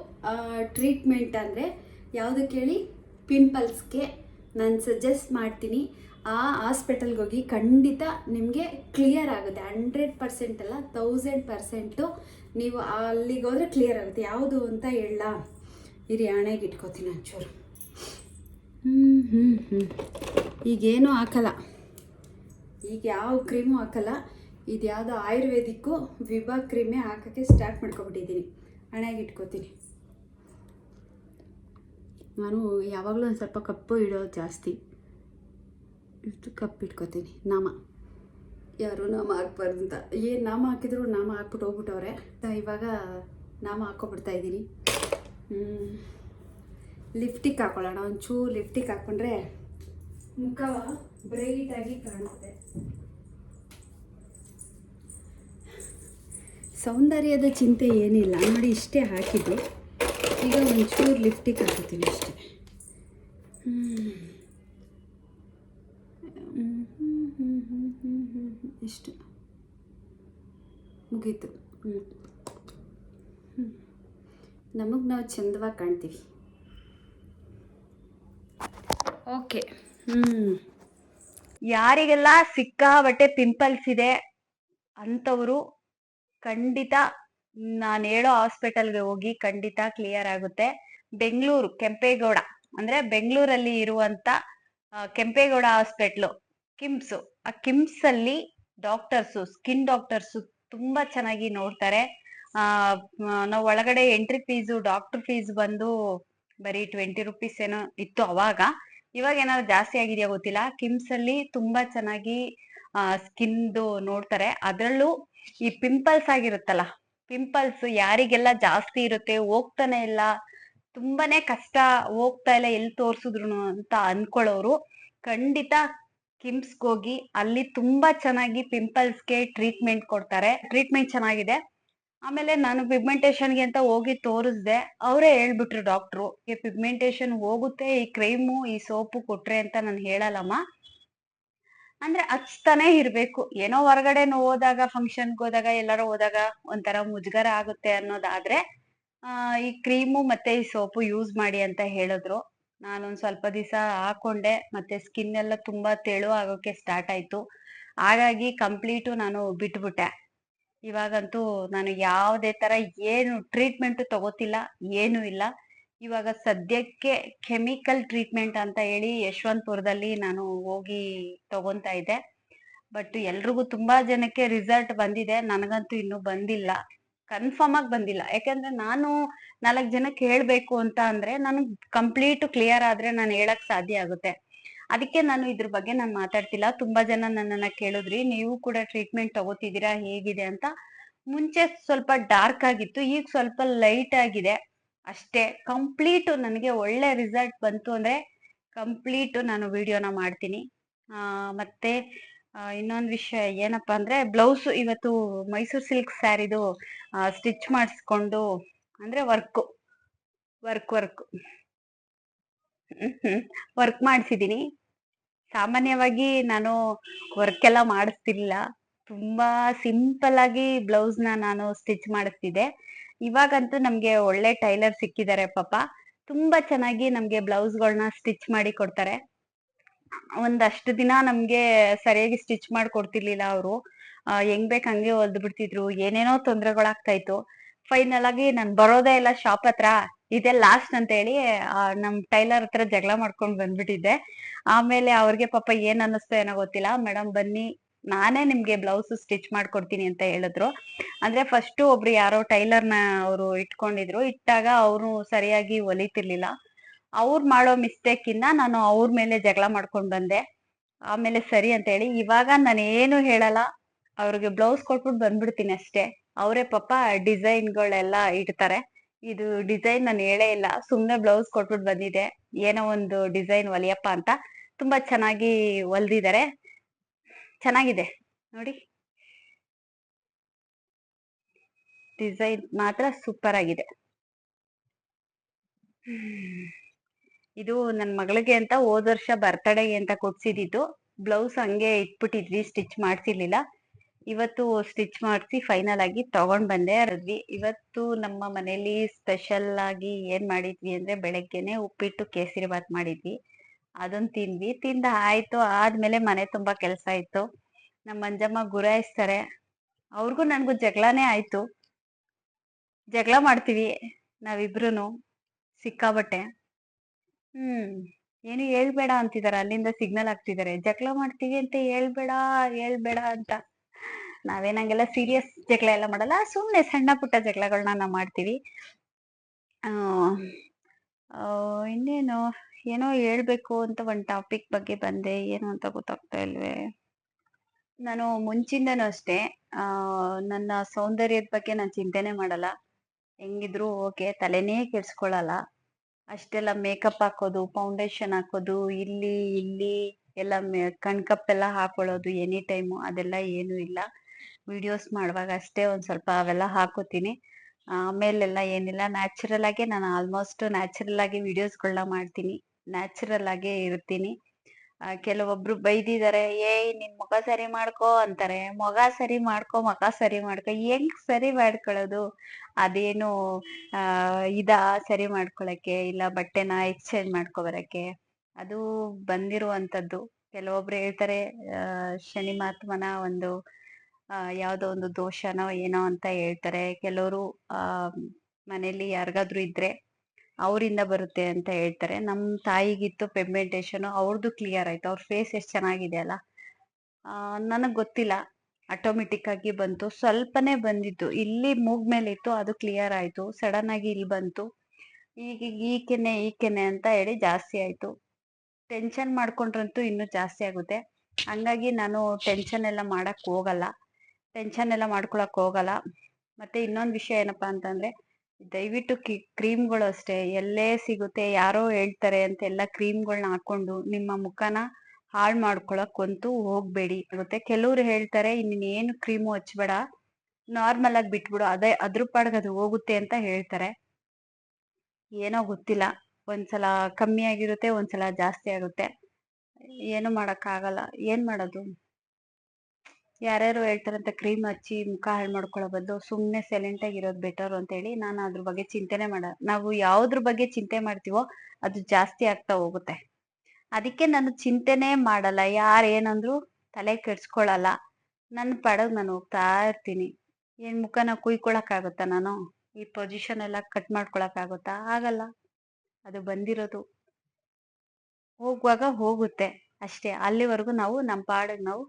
ಟ್ರೀಟ್ಮೆಂಟ್ ಅಂದರೆ ಯಾವುದಕ್ಕೆ ಹೇಳಿ ಪಿಂಪಲ್ಸ್ಗೆ ನಾನು ಸಜೆಸ್ಟ್ ಮಾಡ್ತೀನಿ. ಆ ಹಾಸ್ಪಿಟಲ್ಗೆ ಹೋಗಿ ಖಂಡಿತ ನಿಮಗೆ ಕ್ಲಿಯರ್ ಆಗುತ್ತೆ. ಹಂಡ್ರೆಡ್ ಪರ್ಸೆಂಟ್ ಅಲ್ಲ ತೌಸಂಡ್ ಪರ್ಸೆಂಟು ನೀವು ಅಲ್ಲಿಗೆ ಹೋದರೆ ಕ್ಲಿಯರ್ ಆಗುತ್ತೆ. ಯಾವುದು ಅಂತ ಹೇಳ ಇರಿ ಹಣೆಗೆ ಇಟ್ಕೋತೀನಿ ಒಂಚೂರು. ಹ್ಞೂ ಹ್ಞೂ ಹ್ಞೂ ಈಗೇನೂ ಹಾಕಲ್ಲ. ಈಗ ಯಾವ ಕ್ರೀಮು ಹಾಕಲ್ಲ. ಇದು ಯಾವುದೋ ಆಯುರ್ವೇದಿಕ್ಕು ವಿಭಾ ಕ್ರೀಮೇ ಹಾಕೋಕ್ಕೆ ಸ್ಟಾರ್ಟ್ ಮಾಡ್ಕೊಬಿಟ್ಟಿದ್ದೀನಿ ಹಣೆಗೆ ಇಟ್ಕೋತೀನಿ. ನಾನು ಯಾವಾಗಲೂ ಒಂದು ಸ್ವಲ್ಪ ಕಪ್ಪು ಇಡೋದು ಜಾಸ್ತಿ. ಇಷ್ಟು ಕಪ್ಪು ಇಟ್ಕೋತೀನಿ. ನಾಮ. ಯಾರು ನಾಮ ಹಾಕ್ಬಾರ್ದು ಅಂತ. ಏನು ನಾಮ ಹಾಕಿದ್ರು ನಾಮ ಹಾಕ್ಬಿಟ್ಟು ಹೋಗ್ಬಿಟ್ಟವ್ರೆ. ಇವಾಗ ನಾಮ ಹಾಕ್ಕೊಬಿಡ್ತಾ ಇದ್ದೀನಿ. ಲಿಫ್ಟಿಕ್ ಹಾಕೊಳ್ಳೋಣ. ಒಂಚೂರು ಲಿಫ್ಟಿಕ್ ಹಾಕ್ಕೊಂಡ್ರೆ ಮುಖ ಬ್ರೈಟಾಗಿ ಕಾಣುತ್ತೆ. ಸೌಂದರ್ಯದ ಚಿಂತೆ ಏನಿಲ್ಲ. ನೋಡಿ ಇಷ್ಟೇ ಹಾಕಿದ್ದು. ಈಗ ಒಂಚೂರು ಲಿಫ್ಟಿಗೆ ಹಾಕೋತೀನಿ ಅಷ್ಟೇ. ಹ್ಮ್. ಹ್ಮ್, ಹ್ಞೂ ಹ್ಞೂ ಹ್ಮ್. ಇಷ್ಟು ಮುಗೀತು ಹ್ಞೂ ನಮಗೆ ನಾವು ಚಂದವಾಗಿ ಕಾಣ್ತೀವಿ ಓಕೆ ಹ್ಞೂ ಯಾರಿಗೆಲ್ಲ ಸಿಕ್ಕಾಬಟ್ಟೆ ಪಿಂಪಲ್ಸ್ ಇದೆ ಅಂಥವರು ಖಂಡಿತ ನಾನು ಹೇಳೋ ಹಾಸ್ಪಿಟಲ್ಗೆ ಹೋಗಿ ಖಂಡಿತ ಕ್ಲಿಯರ್ ಆಗುತ್ತೆ ಬೆಂಗಳೂರು ಕೆಂಪೇಗೌಡ ಅಂದ್ರೆ ಬೆಂಗಳೂರಲ್ಲಿ ಇರುವಂತ ಕೆಂಪೇಗೌಡ ಹಾಸ್ಪಿಟ್ಲು ಕಿಮ್ಸ್. ಆ ಕಿಮ್ಸ್ ಅಲ್ಲಿ ಡಾಕ್ಟರ್ಸು, ಸ್ಕಿನ್ ಡಾಕ್ಟರ್ಸ್ ತುಂಬಾ ಚೆನ್ನಾಗಿ ನೋಡ್ತಾರೆ. ಆ ನಾವು ಒಳಗಡೆ ಎಂಟ್ರಿ ಫೀಸು, ಡಾಕ್ಟರ್ ಫೀಸ್ ಬಂದು ಬರೀ ಟ್ವೆಂಟಿ ರುಪೀಸ್ ಏನೋ ಇತ್ತು ಅವಾಗ. ಇವಾಗ ಏನಾದ್ರು ಜಾಸ್ತಿ ಆಗಿದೆಯಾ ಗೊತ್ತಿಲ್ಲ. ಕಿಮ್ಸ್ ಅಲ್ಲಿ ತುಂಬಾ ಚೆನ್ನಾಗಿ ಸ್ಕಿನ್ದು ನೋಡ್ತಾರೆ. ಅದರಲ್ಲೂ ಈ ಪಿಂಪಲ್ಸ್ ಆಗಿರುತ್ತಲ್ಲ, ಪಿಂಪಲ್ಸ್ ಯಾರಿಗೆಲ್ಲ ಜಾಸ್ತಿ ಇರುತ್ತೆ, ಹೋಗ್ತಾನೆ ಇಲ್ಲ, ತುಂಬಾನೇ ಕಷ್ಟ, ಹೋಗ್ತಾ ಇಲ್ಲ, ಎಲ್ಲಿ ತೋರ್ಸಿದ್ರು ಅಂತ ಅನ್ಕೊಳ್ಳೋರು ಖಂಡಿತ ಕಿಮ್ಸ್ಗೆ ಹೋಗಿ ಅಲ್ಲಿ ತುಂಬಾ ಚೆನ್ನಾಗಿ ಪಿಂಪಲ್ಸ್ಗೆ ಟ್ರೀಟ್ಮೆಂಟ್ ಕೊಡ್ತಾರೆ. ಟ್ರೀಟ್ಮೆಂಟ್ ಚೆನ್ನಾಗಿದೆ. ಆಮೇಲೆ ನಾನು ಪಿಗ್ಮೆಂಟೇಷನ್ಗೆ ಅಂತ ಹೋಗಿ ತೋರಿಸ್ದೆ, ಅವರೇ ಹೇಳ್ಬಿಟ್ರು ಡಾಕ್ಟ್ರು ಈ ಪಿಗ್ಮೆಂಟೇಷನ್ ಹೋಗುತ್ತೆ, ಈ ಕ್ರೀಮು ಈ ಸೋಪು ಕೊಟ್ರೆ ಅಂತ ನಾನು ಹೇಳಲ್ಲಮ್ಮ. ಅಂದ್ರೆ ಹಚ್ತಾನೆ ಇರ್ಬೇಕು. ಏನೋ ಹೊರಗಡೆ ಹೋದಾಗ ಫಂಕ್ಷನ್ಗೆ ಹೋದಾಗ, ಎಲ್ಲಾರು ಹೋದಾಗ ಒಂಥರ ಮುಜುಗರ ಆಗುತ್ತೆ ಅನ್ನೋದಾದ್ರೆ ಈ ಕ್ರೀಮು ಮತ್ತೆ ಈ ಸೋಪು ಯೂಸ್ ಮಾಡಿ ಅಂತ ಹೇಳಿದ್ರು. ನಾನೊಂದ್ ಸ್ವಲ್ಪ ದಿವಸ ಹಾಕೊಂಡೆ, ಮತ್ತೆ ಸ್ಕಿನ್ ಎಲ್ಲ ತುಂಬಾ ತೆಳು ಆಗೋಕೆ ಸ್ಟಾರ್ಟ್ ಆಯ್ತು. ಹಾಗಾಗಿ ಕಂಪ್ಲೀಟು ನಾನು ಬಿಟ್ಬಿಟ್ಟೆ. ಇವಾಗಂತೂ ನಾನು ಯಾವುದೇ ತರ ಏನು ಟ್ರೀಟ್ಮೆಂಟ್ ತಗೋತಿಲ್ಲ, ಏನು ಇಲ್ಲ. ಇವಾಗ ಸದ್ಯಕ್ಕೆ ಕೆಮಿಕಲ್ ಟ್ರೀಟ್ಮೆಂಟ್ ಅಂತ ಹೇಳಿ ಯಶವಂತಪುರದಲ್ಲಿ ನಾನು ಹೋಗಿ ತಗೊಂತಾ ಇದ್ದೆ. ಬಟ್ ಎಲ್ರಿಗೂ ತುಂಬಾ ಜನಕ್ಕೆ ರಿಸಲ್ಟ್ ಬಂದಿದೆ, ನನಗಂತೂ ಇನ್ನೂ ಬಂದಿಲ್ಲ. ಕನ್ಫರ್ಮ್ ಆಗಿ ಬಂದಿಲ್ಲ. ಯಾಕಂದ್ರೆ ನಾನು ನಾಲ್ಕು ಜನಕ್ಕೆ ಹೇಳ್ಬೇಕು ಅಂತ ಅಂದ್ರೆ ನಾನು ಕಂಪ್ಲೀಟ್ ಕ್ಲಿಯರ್ ಆದ್ರೆ ನಾನು ಹೇಳಕ್ ಸಾಧ್ಯ ಆಗುತ್ತೆ. ಅದಕ್ಕೆ ನಾನು ಇದ್ರ ಬಗ್ಗೆ ನಾನು ಮಾತಾಡ್ತಿಲ್ಲ. ತುಂಬಾ ಜನ ನನ್ನನ್ನ ಕೇಳಿದ್ರಿ, ನೀವು ಕೂಡ ಟ್ರೀಟ್ಮೆಂಟ್ ತಗೋತಿದ್ದೀರಾ, ಹೇಗಿದೆ ಅಂತ. ಮುಂಚೆ ಸ್ವಲ್ಪ ಡಾರ್ಕ್ ಆಗಿತ್ತು, ಈಗ ಸ್ವಲ್ಪ ಲೈಟ್ ಆಗಿದೆ. ಅಷ್ಟೇ ಕಂಪ್ಲೀಟ್ ನನಗೆ ಒಳ್ಳೆ ರಿಸಲ್ಟ್ ಬಂತು ಅಂದ್ರೆ ಕಂಪ್ಲೀಟ್ ನಾನು ವಿಡಿಯೋನ ಮಾಡ್ತೀನಿ. ಮತ್ತೆ ಇನ್ನೊಂದು ವಿಷಯ ಏನಪ್ಪಾ ಅಂದ್ರೆ ಬ್ಲೌಸ್ ಇವತ್ತು ಮೈಸೂರ್ ಸಿಲ್ಕ್ ಸ್ಯಾರಿದು ಸ್ಟಿಚ್ ಮಾಡಿಸ್ಕೊಂಡು, ಅಂದ್ರೆ ವರ್ಕ್ ವರ್ಕ್ ವರ್ಕ್ ವರ್ಕ್ ಮಾಡಿಸಿದೀನಿ. ಸಾಮಾನ್ಯವಾಗಿ ನಾನು ವರ್ಕ್ ಎಲ್ಲ ಮಾಡಿಸ್ತಿರ್ಲಿಲ್ಲ. ತುಂಬಾ ಸಿಂಪಲ್ ಆಗಿ ಬ್ಲೌಸ್ನ ನಾನು ಸ್ಟಿಚ್ ಮಾಡಿಸ್ತಿದ್ದೆ. ಇವಾಗಂತೂ ನಮ್ಗೆ ಒಳ್ಳೆ ಟೈಲರ್ ಸಿಕ್ಕಿದ್ದಾರೆ ಪಾಪ. ತುಂಬಾ ಚೆನ್ನಾಗಿ ನಮ್ಗೆ ಬ್ಲೌಸ್ಗಳನ್ನ ಸ್ಟಿಚ್ ಮಾಡಿ ಕೊಡ್ತಾರೆ. ಒಂದಷ್ಟು ದಿನ ನಮ್ಗೆ ಸರಿಯಾಗಿ ಸ್ಟಿಚ್ ಮಾಡಿ ಕೊಡ್ತಿರ್ಲಿಲ್ಲ ಅವರು ಹೆಂಗ್ ಬೇಕ್ ಹಂಗೆ ಹೊಲ್ದ್ ಬಿಡ್ತಿದ್ರು. ಏನೇನೋ ತೊಂದ್ರೆಗಳಾಗ್ತಾ ಇತ್ತು ಫೈನಲ್ ಆಗಿ ನಾನ್ ಬರೋದೇ ಇಲ್ಲ ಶಾಪ್ ಹತ್ರ. ಇದೆ ಲಾಸ್ಟ್ ಅಂತ ಹೇಳಿ ನಮ್ ಟೈಲರ್ ಹತ್ರ ಜಗಳ ಮಾಡ್ಕೊಂಡ್ ಬಂದ್ಬಿಟ್ಟಿದ್ದೆ. ಆಮೇಲೆ ಅವ್ರಿಗೆ ಪಾಪ ಏನ್ ಅನ್ನಿಸ್ತು ಏನೋ ಗೊತ್ತಿಲ್ಲ. ಮೇಡಮ್, ಬನ್ನಿ. ನಾನೇ ನಿಮ್ಗೆ ಬ್ಲೌಸ್ ಸ್ಟಿಚ್ ಮಾಡ್ಕೊಡ್ತೀನಿ ಅಂತ ಹೇಳಿದ್ರು. ಅಂದ್ರೆ ಫಸ್ಟ್ ಒಬ್ರು ಯಾರೋ ಟೈಲರ್ನ ಅವರು ಇಟ್ಕೊಂಡಿದ್ರು. ಇಟ್ಟಾಗ ಅವರು ಸರಿಯಾಗಿ ಹೊಲಿತಿರ್ಲಿಲ್ಲ. ಅವ್ರು ಮಾಡೋ ಮಿಸ್ಟೇಕ್ ಇಂದ ನಾನು ಅವ್ರ ಮೇಲೆ ಜಗಳ ಮಾಡ್ಕೊಂಡ್ ಬಂದೆ. ಆಮೇಲೆ ಸರಿ ಅಂತ ಹೇಳಿ ಇವಾಗ ನಾನು ಏನು ಹೇಳಲ್ಲ. ಅವ್ರಿಗೆ ಬ್ಲೌಸ್ ಕೊಟ್ಬಿಟ್ಟು ಬಂದ್ಬಿಡ್ತೀನಿ ಅಷ್ಟೇ. ಅವರೇ ಪಾಪ ಡಿಸೈನ್ಗಳೆಲ್ಲ ಇಡ್ತಾರೆ. ಇದು ಡಿಸೈನ್ ನಾನು ಹೇಳೇ ಇಲ್ಲ. ಸುಮ್ನೆ ಬ್ಲೌಸ್ ಕೊಟ್ಬಿಟ್ಟು ಬಂದಿದೆ. ಏನೋ ಒಂದು ಡಿಸೈನ್ ಹೊಲಿಯಪ್ಪ ಅಂತ. ತುಂಬಾ ಚೆನ್ನಾಗಿ ಹೊಲ್ದಿದ್ದಾರೆ ಚೆನ್ನಾಗಿದೆ. ನೋಡಿ. ಡಿಸೈನ್ ಮಾತ್ರ ಸೂಪರ್ ಆಗಿದೆ. ಇದು ನನ್ನ ಮಗಳಿಗೆ ಅಂತ ಹೋದ ವರ್ಷ ಬರ್ತಡೆಗೆ ಅಂತ ಕೊಡ್ಸಿದ್ದು ಬ್ಲೌಸ್ ಹಂಗೆ ಇಟ್ಬಿಟ್ಟಿದ್ವಿ ಸ್ಟಿಚ್ ಮಾಡ್ಸಿರ್ಲಿಲ್ಲ. ಇವತ್ತು ಸ್ಟಿಚ್ ಮಾಡಿಸಿ ಫೈನಲ್ ಆಗಿ ತಗೊಂಡ್ ಬಂದೆ ಅದ್ವಿ. ಇವತ್ತು ನಮ್ಮ ಮನೇಲಿ ಸ್ಪೆಷಲ್ ಆಗಿ ಏನ್ ಮಾಡಿದ್ವಿ ಅಂದ್ರೆ ಬೆಳಗ್ಗೆನೆ ಉಪ್ಪಿಟ್ಟು ಕೇಸರಿ ಬಾತ್ ಮಾಡಿದ್ವಿ. ಅದನ್ನ ತಿಂದ್ವಿ. ತಿಂದ ಆಯ್ತು. ಆದ್ಮೇಲೆ ಮನೆ ತುಂಬಾ ಕೆಲ್ಸ ಇತ್ತು. ನಮ್ಮ ಮಂಜಮ್ಮ ಗುರಾಯಿಸ್ತಾರೆ. ಅವ್ರಿಗೂ ನನ್ಗೂ ಜಗಳನೇ ಆಯ್ತು. ಜಗಳ ಮಾಡ್ತೀವಿ ನಾವಿಬ್ರು ಸಿಕ್ಕಾಬಟ್ಟೆ. ಹ್ಮ್. ಏನು ಹೇಳ್ಬೇಡ ಅಂತಿದಾರೆ ಅಲ್ಲಿಂದ ಸಿಗ್ನಲ್ ಹಾಕ್ತಿದಾರೆ. ಜಗಳ ಮಾಡ್ತೀವಿ ಅಂತ ಹೇಳ್ಬೇಡ ಹೇಳ್ಬೇಡ ಅಂತ. ನಾವೇನಂಗೆಲ್ಲ ಸೀರಿಯಸ್ ಜಗಳ ಎಲ್ಲ ಮಾಡಲ್ಲ ಸುಮ್ನೆ ಸಣ್ಣ ಪುಟ್ಟ ಜಗಳಗಳನ್ನ ನಾವು ಮಾಡ್ತೀವಿ. ಆ, ಇನ್ನೇನು? ಏನೋ ಹೇಳ್ಬೇಕು ಅಂತ ಒಂದ್ ಟಾಪಿಕ್ ಬಗ್ಗೆ ಬಂದೆ. ಏನು ಅಂತ ಗೊತ್ತಾಗ್ತಾ ಇಲ್ವೇ? ನಾನು ಮುಂಚಿಂದನೂ ಅಷ್ಟೇ. ಆ ನನ್ನ ಸೌಂದರ್ಯದ ಬಗ್ಗೆ ನಾನು ಚಿಂತೆನೆ ಮಾಡಲ್ಲ. ಹೆಂಗಿದ್ರು ಓಕೆ ತಲೆನೇ ಕೆಡ್ಸ್ಕೊಳಲ್ಲ. ಅಷ್ಟೆಲ್ಲ ಮೇಕಪ್ ಹಾಕೋದು ಫೌಂಡೇಶನ್ ಹಾಕೋದು, ಇಲ್ಲಿ ಇಲ್ಲಿ ಎಲ್ಲ ಕಣ್ಕಪ್ ಎಲ್ಲ ಹಾಕೊಳ್ಳೋದು ಎನಿ ಟೈಮು ಅದೆಲ್ಲ ಏನು ಇಲ್ಲ. ವಿಡಿಯೋಸ್ ಮಾಡುವಾಗ ಅಷ್ಟೇ ಒಂದು ಸ್ವಲ್ಪ ಅವೆಲ್ಲ ಹಾಕೋತೀನಿ. ಆಮೇಲೆಲ್ಲ ಏನಿಲ್ಲ ನ್ಯಾಚುರಲ್ ಆಗಿ ನಾನು ಆಲ್ಮೋಸ್ಟ್ ನ್ಯಾಚುರಲ್ ಆಗಿ ವಿಡಿಯೋಸ್ಗಳನ್ನ ಮಾಡ್ತೀನಿ. ನ್ಯಾಚುರಲ್ ಆಗೇ ಇರ್ತೀನಿ. ಕೆಲವೊಬ್ರು ಬೈದಿದ್ದಾರೆ ಏಯ್ ನಿನ್ ಮುಖ ಸರಿ ಮಾಡ್ಕೋ ಅಂತಾರೆ. ಮೊಗ ಸರಿ ಮಾಡ್ಕೋ, ಮಖ ಸರಿ ಮಾಡ್ಕೋ. ಹೆಂಗ್ ಸರಿ ಮಾಡ್ಕೊಳ್ಳೋದು? ಅದೇನು, ಆ, ಇದ ಸರಿ ಮಾಡ್ಕೊಳಕ್ಕೆ? ಇಲ್ಲ ಬಟ್ಟೆನ ಎಕ್ಸ್ಚೇಂಜ್ ಮಾಡ್ಕೊ ಬರಕ್ಕೆ? ಅದು ಬಂದಿರುವಂತದ್ದು ಕೆಲವೊಬ್ರು ಹೇಳ್ತಾರೆ ಶನಿ ಮಹಾತ್ಮನ ಒಂದು ಯಾವ್ದೋ ಒಂದು ದೋಷನೋ ಏನೋ ಅಂತ ಹೇಳ್ತಾರೆ. ಕೆಲವರು, ಆ ಮನೇಲಿ ಯಾರಿಗಾದ್ರೂ ಇದ್ರೆ ಅವರಿಂದ ಬರುತ್ತೆ ಅಂತ ಹೇಳ್ತಾರೆ. ನಮ್ ತಾಯಿಗಿತ್ತು ಪೆಂಬೆಂಟೇಷನ್ ಅವ್ರದ್ದು ಕ್ಲಿಯರ್ ಆಯ್ತು. ಅವ್ರ ಫೇಸ್ ಎಷ್ಟು ಚೆನ್ನಾಗಿದೆ ಅಲ್ಲ? ನನಗೆ ಗೊತ್ತಿಲ್ಲ. ಆಟೋಮೆಟಿಕ್ ಆಗಿ ಬಂತು. ಸ್ವಲ್ಪನೇ ಬಂದಿತ್ತು. ಇಲ್ಲಿ ಮೂಗ್ ಮೇಲೆ ಇತ್ತು, ಅದು ಕ್ಲಿಯರ್ ಆಯ್ತು. ಸಡನ್ ಆಗಿ ಇಲ್ಲಿ ಬಂತು. ಈಗ ಈ ಕೆನೆ ಈ ಕೆನೆ ಅಂತ ಹೇಳಿ ಜಾಸ್ತಿ ಆಯ್ತು. ಟೆನ್ಷನ್ ಮಾಡ್ಕೊಂಡ್ರಂತೂ ಇನ್ನೂ ಜಾಸ್ತಿ ಆಗುತ್ತೆ. ಹಂಗಾಗಿ ನಾನು ಟೆನ್ಷನ್ ಎಲ್ಲ ಮಾಡಕ್ ಹೋಗಲ್ಲ. ಟೆನ್ಷನ್ ಎಲ್ಲ ಮಾಡ್ಕೊಳಕ್ ಹೋಗಲ್ಲ. ಮತ್ತೆ ಇನ್ನೊಂದು ವಿಷಯ ಏನಪ್ಪಾ ಅಂತಂದ್ರೆ ದಯವಿಟ್ಟು ಕ್ರೀಮ್ಗಳು ಅಷ್ಟೇ. ಎಲ್ಲೇ ಸಿಗುತ್ತೆ, ಯಾರೋ ಹೇಳ್ತಾರೆ ಅಂತ ಎಲ್ಲ ಕ್ರೀಮ್ಗಳನ್ನ ಹಾಕೊಂಡು ನಿಮ್ಮ ಮುಖನ ಹಾಳು ಮಾಡ್ಕೊಳಕ್ಕಂತೂ ಹೋಗ್ಬೇಡಿ. ಮತ್ತೆ ಕೆಲವ್ರು ಹೇಳ್ತಾರೆ, ಇನ್ನೇನು ಕ್ರೀಮು ಹಚ್ಬೇಡ, ನಾರ್ಮಲ್ ಆಗಿ ಬಿಟ್ಬಿಡು, ಅದೇ ಅದ್ರ ಪಾಡ್ಗೆ ಅದು ಹೋಗುತ್ತೆ ಅಂತ ಹೇಳ್ತಾರೆ. ಏನೋ ಗೊತ್ತಿಲ್ಲ, ಒಂದ್ಸಲ ಕಮ್ಮಿ ಆಗಿರುತ್ತೆ, ಒಂದ್ಸಲ ಜಾಸ್ತಿ ಆಗುತ್ತೆ. ಏನು ಆಗಲ್ಲ ಏನ್ ಮಾಡೋದು? ಯಾರ್ಯಾರು ಹೇಳ್ತಾರಂತ ಕ್ರೀಮ್ ಹಚ್ಚಿ ಮುಖ ಹಾಳು ಮಾಡ್ಕೊಳ್ಳೋ ಬದಲು ಸುಮ್ಮನೆ ಸೈಲೆಂಟ್ ಆಗಿರೋದು ಬೆಟರ್ ಅಂತ ಹೇಳಿ ನಾನು ಅದ್ರ ಬಗ್ಗೆ ಚಿಂತೆನೆ ಮಾಡ, ನಾವು ಯಾವುದ್ರ ಬಗ್ಗೆ ಚಿಂತೆ ಮಾಡ್ತೀವೋ ಅದು ಜಾಸ್ತಿ ಆಗ್ತಾ ಹೋಗುತ್ತೆ. ಅದಕ್ಕೆ ನಾನು ಚಿಂತೆನೆ ಮಾಡಲ್ಲ, ಯಾರು ಏನಂದ್ರು ತಲೆ ಕೆಡ್ಸ್ಕೊಳಲ್ಲ. ನನ್ನ ಪಡಗ್ ನಾನು ಹೋಗ್ತಾ ಇರ್ತೀನಿ. ಏನ್ ಮುಖನ ಕುಯ್ಕೊಳಕ್ ಆಗುತ್ತಾ ನಾನು? ಈ ಪೊಸಿಷನ್ ಎಲ್ಲ ಕಟ್ ಮಾಡ್ಕೊಳಕ್ ಆಗುತ್ತಾ? ಆಗಲ್ಲ. ಅದು ಬಂದಿರೋದು. ಹೋಗುವಾಗ ಹೋಗುತ್ತೆ ಅಷ್ಟೇ. ಅಲ್ಲಿವರೆಗೂ ನಾವು ನಮ್ಮ ಪಾಡಿಗೆ ನಾವು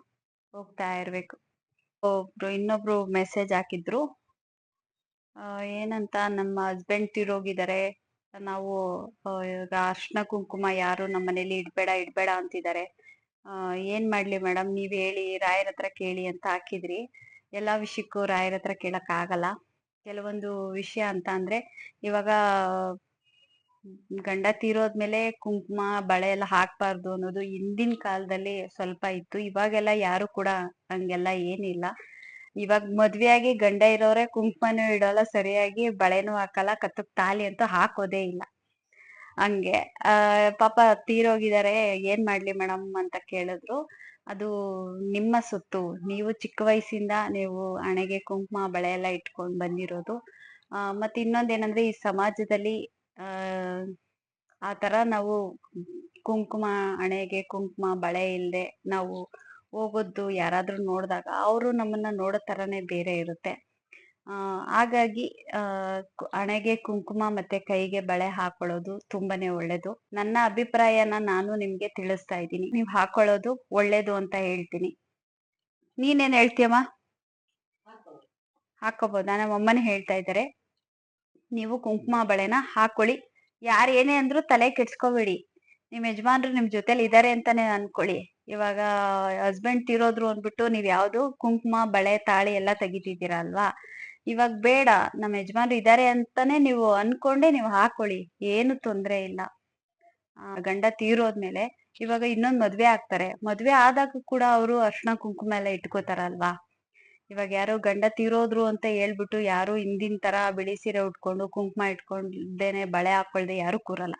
ಹೋಗ್ತಾ ಇರ್ಬೇಕು. ಒಬ್ರು ಇನ್ನೊಬ್ರು ಮೆಸೇಜ್ ಹಾಕಿದ್ರು. ಏನಂತ ನಮ್ಮ ಹಸ್ಬೆಂಡ್ ತಿರೋಗಿದ್ದಾರೆ ನಾವು ಇವಾಗ ಅರ್ಶಿನ ಕುಂಕುಮ ಯಾರು ನಮ್ಮ ಮನೇಲಿ ಇಡ್ಬೇಡ ಇಡ್ಬೇಡ ಅಂತಿದ್ದಾರೆ ಏನ್ ಮಾಡ್ಲಿ ಮೇಡಮ್ ನೀವ್ ಹೇಳಿ, ರಾಯರ ಹತ್ರ ಕೇಳಿ ಅಂತ ಹಾಕಿದ್ರಿ. ಎಲ್ಲಾ ವಿಷಯಕ್ಕೂ ರಾಯರ ಹತ್ರ ಕೇಳಕ್ ಆಗಲ್ಲ ಕೆಲವೊಂದು ವಿಷಯ ಅಂತ ಅಂದ್ರೆ ಇವಾಗ ಗಂಡ ತೀರೋದ್ಮೇಲೆ ಕುಂಕುಮ, ಬಳೆ ಎಲ್ಲ ಹಾಕ್ಬಾರ್ದು ಅನ್ನೋದು ಹಿಂದಿನ ಕಾಲದಲ್ಲಿ ಸ್ವಲ್ಪ ಇತ್ತು. ಇವಾಗೆಲ್ಲ ಯಾರು ಕೂಡ ಹಂಗೆಲ್ಲ ಏನಿಲ್ಲ. ಇವಾಗ ಮದ್ವೆಯಾಗಿ ಗಂಡ ಇರೋರೆ ಕುಂಕುಮನೂ ಇಡೋಲ್ಲ, ಸರಿಯಾಗಿ ಬಳೆನೂ ಹಾಕಲ್ಲ ಕತ್ತಕ್ ತಾಲಿ ಅಂತೂ ಹಾಕೋದೇ ಇಲ್ಲ. ಹಂಗೆ. ಆ, ಪಾಪ ತೀರೋಗಿದ್ದಾರೆ ಏನ್ ಮಾಡ್ಲಿ ಮೇಡಮ್ ಅಂತ ಕೇಳಿದ್ರು. ಅದು ನಿಮ್ಮ ಸುತ್ತು. ನೀವು ಚಿಕ್ಕ ವಯಸ್ಸಿಂದ ನೀವು ಹಣೆಗೆ ಕುಂಕುಮ, ಬಳೆ ಎಲ್ಲ ಇಟ್ಕೊಂಡ್ ಬಂದಿರೋದು. ಆ ಮತ್ತೆ ಇನ್ನೊಂದೇನಂದ್ರೆ ಈ ಸಮಾಜದಲ್ಲಿ ಆ ತರ ನಾವು ಕುಂಕುಮ ಹಣೆಗೆ ಕುಂಕುಮ ಬಳೆ ಇಲ್ಲದೆ ನಾವು ಹೋಗೋದು ಯಾರಾದ್ರೂ ನೋಡಿದಾಗ ಅವರು ನಮ್ಮನ್ನ ನೋಡೋ ಥರನೇ ಬೇರೆ ಇರುತ್ತೆ. ಹಾಗಾಗಿ ಹಣೆಗೆ ಕುಂಕುಮ ಮತ್ತೆ ಕೈಗೆ ಬಳೆ ಹಾಕೊಳ್ಳೋದು ತುಂಬಾನೇ ಒಳ್ಳೇದು. ನನ್ನ ಅಭಿಪ್ರಾಯನ ನಾನು ನಿಮ್ಗೆ ತಿಳಿಸ್ತಾ ಇದ್ದೀನಿ. ನೀವ್ ಹಾಕೊಳ್ಳೋದು ಒಳ್ಳೇದು ಅಂತ ಹೇಳ್ತೀನಿ. ನೀನೇನ್ ಹೇಳ್ತೀಯಮ್ಮ? ಹಾಕೋಬಹುದಾ ನಮ್ಮ ಅಮ್ಮನೇ ಹೇಳ್ತಾ ಇದ್ದಾರೆ. ನೀವು ಕುಂಕುಮ ಬಳೆನ ಹಾಕೊಳ್ಳಿ. ಯಾರು ಏನೇ ಅಂದ್ರೂ ತಲೆ ಕೆಡ್ಸ್ಕೋಬೇಡಿ. ನಿಮ್ ಯಜಮಾನ್ರು ನಿಮ್ ಜೊತೆಲಿ ಇದಾರೆ ಅಂತಾನೆ ಅನ್ಕೊಳ್ಳಿ. ಇವಾಗ ಹಸ್ಬೆಂಡ್ ತೀರೋದ್ರು ಅಂದ್ಬಿಟ್ಟು ನೀವ್ ಯಾವ್ದು ಕುಂಕುಮ, ಬಳೆ, ತಾಳಿ ಎಲ್ಲಾ ತೆಗಿತಿದ್ದೀರಾ ಅಲ್ವಾ? ಇವಾಗ ಬೇಡ. ನಮ್ಮ ಯಜಮಾನ್ರು ಇದಾರೆ ಅಂತಾನೆ ನೀವು ಅನ್ಕೊಂಡೆ ನೀವು ಹಾಕೊಳ್ಳಿ. ಏನು ತೊಂದ್ರೆ ಇಲ್ಲ. ಗಂಡ ತೀರೋದ್ಮೇಲೆ ಇವಾಗ ಇನ್ನೊಂದ್ ಮದ್ವೆ ಆಗ್ತಾರೆ. ಮದ್ವೆ ಆದಾಗ ಕೂಡ ಅವರು ಅರ್ಶನ ಕುಂಕುಮ ಎಲ್ಲ ಇಟ್ಕೋತಾರಲ್ವಾ? ಇವಾಗ ಯಾರೋ ಗಂಡ ತೀರೋದ್ರು ಅಂತ ಹೇಳ್ಬಿಟ್ಟು ಯಾರು ಹಿಂದಿನ ತರ ಬಿಳಿ ಸೀರೆ ಉಟ್ಕೊಂಡು, ಕುಂಕುಮ ಇಟ್ಕೊಂಡೇನೆ ಬಳೆ ಹಾಕೊಳ್ದೆ ಯಾರು ಕೂರಲ್ಲ.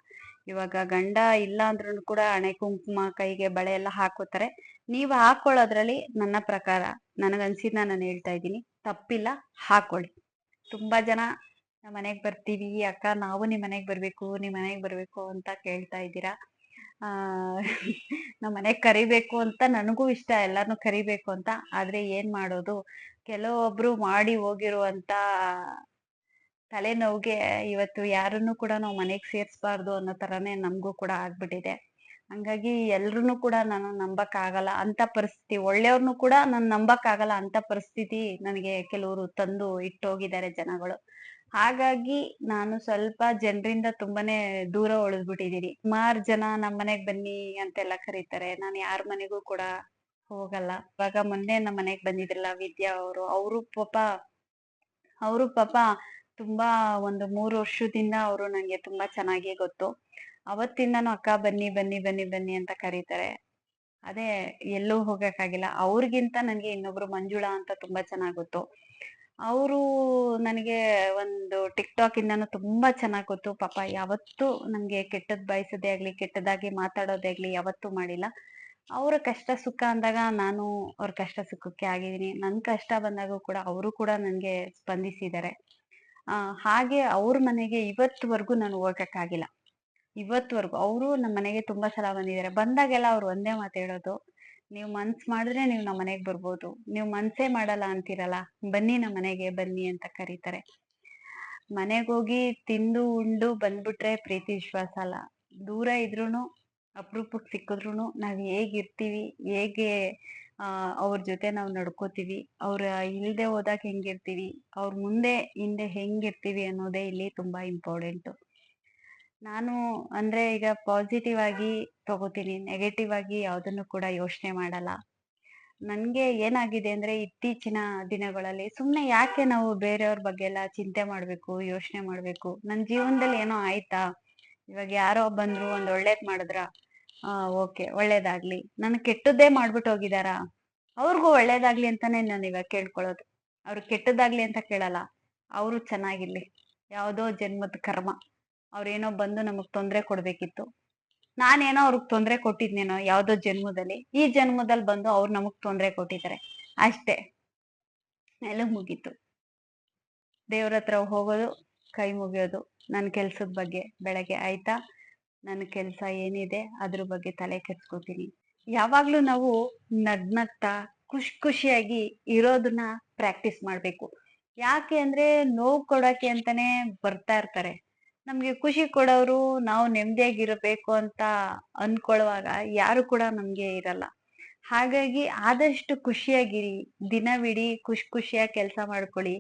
ಇವಾಗ ಗಂಡ ಇಲ್ಲ ಅಂದ್ರೂ ಕೂಡ ಹಣೆ ಕುಂಕುಮ, ಕೈಗೆ ಬಳೆ ಎಲ್ಲ ಹಾಕೋತಾರೆ. ನೀವು ಹಾಕೊಳ್ಳೋದ್ರಲ್ಲಿ ನನ್ನ ಪ್ರಕಾರ ನನಗನ್ಸಿದ್ನ ನಾನು ಹೇಳ್ತಾ ಇದ್ದೀನಿ, ತಪ್ಪಿಲ್ಲ, ಹಾಕೊಳ್ಳಿ. ತುಂಬಾ ಜನ ನಮ್ಮ ಮನೆಗ್ ಬರ್ತೀವಿ, ಅಕ್ಕ ನಾವು ನಿಮ್ ಮನೆಗ್ ಬರ್ಬೇಕು, ನಿಮ್ ಮನೆಗ್ ಬರ್ಬೇಕು ಅಂತ ಕೇಳ್ತಾ ಇದ್ದೀರಾ? ನಮ್ಮ ಮನೆಗ್ ಕರಿಬೇಕು ಅಂತ ನನಗೂ ಇಷ್ಟ, ಎಲ್ಲಾರ್ನು ಕರಿಬೇಕು ಅಂತ. ಆದ್ರೆ ಏನ್ ಮಾಡೋದು? ಕೆಲವೊಬ್ರು ಮಾಡಿ ಹೋಗಿರುವಂತ ತಲೆನೋವಿಗೆ ಇವತ್ತು ಯಾರನ್ನು ಕೂಡ ನಾವು ಮನೆಗ್ ಸೇರ್ಸ್ಬಾರ್ದು ಅನ್ನೋ ತರಾನೇ ನಮ್ಗೂ ಕೂಡ ಆಗ್ಬಿಟ್ಟಿದೆ. ಹಂಗಾಗಿ ಎಲ್ರನ್ನೂ ಕೂಡ ನಾನು ನಂಬಕ್ ಆಗಲ್ಲ ಅಂತ ಪರಿಸ್ಥಿತಿ ಒಳ್ಳೆಯವ್ರನ್ನು ಕೂಡ ನಾನು ನಂಬಕ್ ಆಗಲ್ಲ ಅಂತ ಪರಿಸ್ಥಿತಿ ನನಗೆ ಕೆಲವರು ತಂದು ಇಟ್ಟೋಗಿದ್ದಾರೆ ಜನಗಳು. ಹಾಗಾಗಿ ನಾನು ಸ್ವಲ್ಪ ಜನರಿಂದ ತುಂಬಾನೇ ದೂರ ಉಳಿದ್ಬಿಟ್ಟಿದ್ದೀನಿ ಸುಮಾರು ಜನ ನಮ್ ಮನೆಗ್ ಬನ್ನಿ ಅಂತೆಲ್ಲ ಕರೀತಾರೆ. ನಾನು ಯಾರ ಮನೆಗೂ ಕೂಡ ಹೋಗಲ್ಲ. ಇವಾಗ ಮೊನ್ನೆ ನಮ್ಮ ಮನೆಗ್ ಬಂದಿದ್ರಲ್ಲ ವಿದ್ಯಾ ಅವರು ಅವರು ಪಾಪ ಅವರು ಪಾಪ ತುಂಬಾ ಒಂದು ಮೂರು ವರ್ಷದಿಂದ ಅವರು ನಂಗೆ ತುಂಬಾ ಚೆನ್ನಾಗಿ ಗೊತ್ತು. ಅವತ್ತಿಂದನೂ ಅಕ್ಕ ಬನ್ನಿ ಬನ್ನಿ ಬನ್ನಿ ಬನ್ನಿ ಅಂತ ಕರೀತಾರೆ. ಅದೇ ಎಲ್ಲೂ ಹೋಗಕ್ಕಾಗಿಲ್ಲ. ಅವ್ರಿಗಿಂತ ನನ್ಗೆ ಇನ್ನೊಬ್ರು ಮಂಜುಳಾ ಅಂತ ತುಂಬಾ ಚೆನ್ನಾಗ್ ಗೊತ್ತು. ಅವರು ನನಗೆ ಒಂದು ಟಿಕ್ ಟಾಕ್ ಇಂದಾನು ತುಂಬಾ ಚೆನ್ನಾಗಿ ಗೊತ್ತು. ಪಾಪ ಯಾವತ್ತೂ ನನಗೆ ಕೆಟ್ಟದ್ ಬಯಸೋದೇ ಆಗ್ಲಿ, ಕೆಟ್ಟದಾಗಿ ಮಾತಾಡೋದೇ ಆಗ್ಲಿ ಯಾವತ್ತೂ ಮಾಡಿಲ್ಲ. ಅವರ ಕಷ್ಟ ಸುಖ ಅಂದಾಗ ನಾನು ಅವ್ರ ಕಷ್ಟ ಸುಖಕ್ಕೆ ಆಗಿದ್ದೀನಿ. ನನ್ ಕಷ್ಟ ಬಂದಾಗೂ ಕೂಡ ಅವರು ಕೂಡ ನನ್ಗೆ ಸ್ಪಂದಿಸಿದ್ದಾರೆ. ಹಾಗೆ ಅವ್ರ ಮನೆಗೆ ಇವತ್ವರೆಗೂ ನಾನು ಹೋಗಕ್ಕಾಗಿಲ್ಲ. ಇವತ್ತುವರೆಗೂ, ಅವರು ನಮ್ಮ ಮನೆಗೆ ತುಂಬಾ ಸಲ ಬಂದಿದ್ದಾರೆ. ಬಂದಾಗೆಲ್ಲ ಅವ್ರು ಒಂದೇ ಮಾತು ಹೇಳೋದು ನೀವು ಮನ್ಸ್ ಮಾಡಿದ್ರೆ ನೀವು ನಮ್ಮ ಮನೆಗೆ ಬರ್ಬೋದು. ನೀವು ಮನ್ಸೇ ಮಾಡಲ್ಲ ಅಂತೀರಲ್ಲ, ಬನ್ನಿ ನಮ್ಮ ಮನೆಗೆ, ಬನ್ನಿ ಅಂತ ಕರೀತಾರೆ. ಹೋಗಿ ತಿಂದು, ಉಂಡು ಬಂದ್ಬಿಟ್ರೆ ಪ್ರೀತಿ ವಿಶ್ವಾಸ ಅಲ್ಲ. ದೂರ ಇದ್ರೂನು ಅಪರೂಪಕ್ಕೆ ಸಿಕ್ಕಿದ್ರು ನಾವ್ ಹೇಗಿರ್ತೀವಿ ಹೇಗೆ ಅವ್ರ ಜೊತೆ ನಾವ್ ನಡ್ಕೋತೀವಿ, ಅವ್ರ ಇಲ್ದೆ ಹೋದಾಗ ಹೆಂಗಿರ್ತೀವಿ ಅವ್ರ ಮುಂದೆ, ಹಿಂದೆ ಹೆಂಗಿರ್ತೀವಿ ಅನ್ನೋದೇ ಇಲ್ಲಿ ತುಂಬಾ ಇಂಪಾರ್ಟೆಂಟ್ ನಾನು ಅಂದ್ರೆ ಈಗ ಪಾಸಿಟಿವ್ ಆಗಿ ತಗೋತೀನಿ ನೆಗೆಟಿವ್ ಆಗಿ ಯಾವ್ದನ್ನು ಕೂಡ ಯೋಚನೆ ಮಾಡಲ್ಲ. ನನ್ಗೆ ಏನಾಗಿದೆ ಅಂದ್ರೆ ಇತ್ತೀಚಿನ ದಿನಗಳಲ್ಲಿ ಸುಮ್ನೆ ಯಾಕೆ ನಾವು ಬೇರೆಯವ್ರ ಬಗ್ಗೆ ಎಲ್ಲ ಚಿಂತೆ ಮಾಡ್ಬೇಕು, ಯೋಚನೆ ಮಾಡ್ಬೇಕು? ನನ್ ಜೀವನದಲ್ಲಿ ಏನೋ ಆಯ್ತಾ? ಇವಾಗ ಯಾರೋ ಬಂದ್ರು ಒಂದ್ ಒಳ್ಳೇದ್ ಮಾಡಿದ್ರ, ಆ, ಓಕೆ, ಒಳ್ಳೇದಾಗ್ಲಿ. ನನ್ ಕೆಟ್ಟದ್ದೇ ಮಾಡ್ಬಿಟ್ಟು ಹೋಗಿದಾರಾ? ಅವ್ರಿಗೂ ಒಳ್ಳೇದಾಗ್ಲಿ ಅಂತಾನೆ ನಾನು ಇವಾಗ ಕೇಳ್ಕೊಳ್ಳೋದು. ಅವ್ರು ಕೆಟ್ಟದಾಗ್ಲಿ ಅಂತ ಕೇಳಲ್ಲ. ಅವರು ಚೆನ್ನಾಗಿರ್ಲಿ. ಯಾವುದೋ ಜನ್ಮದ ಕರ್ಮ. ಅವ್ರೇನೋ ಬಂದು ನಮಗ್ ತೊಂದ್ರೆ ಕೊಡ್ಬೇಕಿತ್ತು. ನಾನೇನೋ ಅವ್ರಿಗೆ ತೊಂದ್ರೆ ಕೊಟ್ಟಿದ್ನೇನೋ ಯಾವ್ದೋ ಜನ್ಮದಲ್ಲಿ, ಈ ಜನ್ಮದಲ್ಲಿ ಬಂದು ಅವ್ರು ನಮಗ್ ತೊಂದ್ರೆ ಕೊಟ್ಟಿದ್ದಾರೆ ಅಷ್ಟೇ. ಎಲ್ಲ ಮುಗೀತು. ದೇವ್ರ ಹತ್ರ ಹೋಗೋದು, ಕೈ ಮುಗಿಯೋದು ನನ್ನ ಕೆಲ್ಸದ ಬಗ್ಗೆ ಬೆಳಗ್ಗೆ ಆಯ್ತಾ? ನನ್ನ ಕೆಲ್ಸ ಏನಿದೆ? ಅದ್ರ ಬಗ್ಗೆ ತಲೆ ಕೆಡ್ಸ್ಕೊತೀನಿ. ಯಾವಾಗ್ಲೂ ನಾವು ನಗ್ನಗ್ತಾ, ಖುಷಿ ಖುಷಿಯಾಗಿ ಇರೋದನ್ನ ಪ್ರಾಕ್ಟೀಸ್ ಮಾಡ್ಬೇಕು. ಯಾಕೆ ಅಂದ್ರೆ ನೋವು ಕೊಡಕ್ಕೆ ಅಂತಾನೆ ಬರ್ತಾ ಇರ್ತಾರೆ. ನಮ್ಗೆ ಖುಷಿ ಕೊಡೋರು ನಾವು ನೆಮ್ಮದಿಯಾಗಿರಬೇಕು ಅಂತ ಅನ್ಕೊಳ್ಳುವಾಗ ಯಾರು ಕೂಡ ನಮ್ಗೆ ಇರಲ್ಲ. ಹಾಗಾಗಿ ಆದಷ್ಟು ಖುಷಿಯಾಗಿರಿ, ದಿನವಿಡೀ ಖುಷಿ ಖುಷಿಯಾಗಿ ಕೆಲಸ ಮಾಡ್ಕೊಳ್ಳಿ.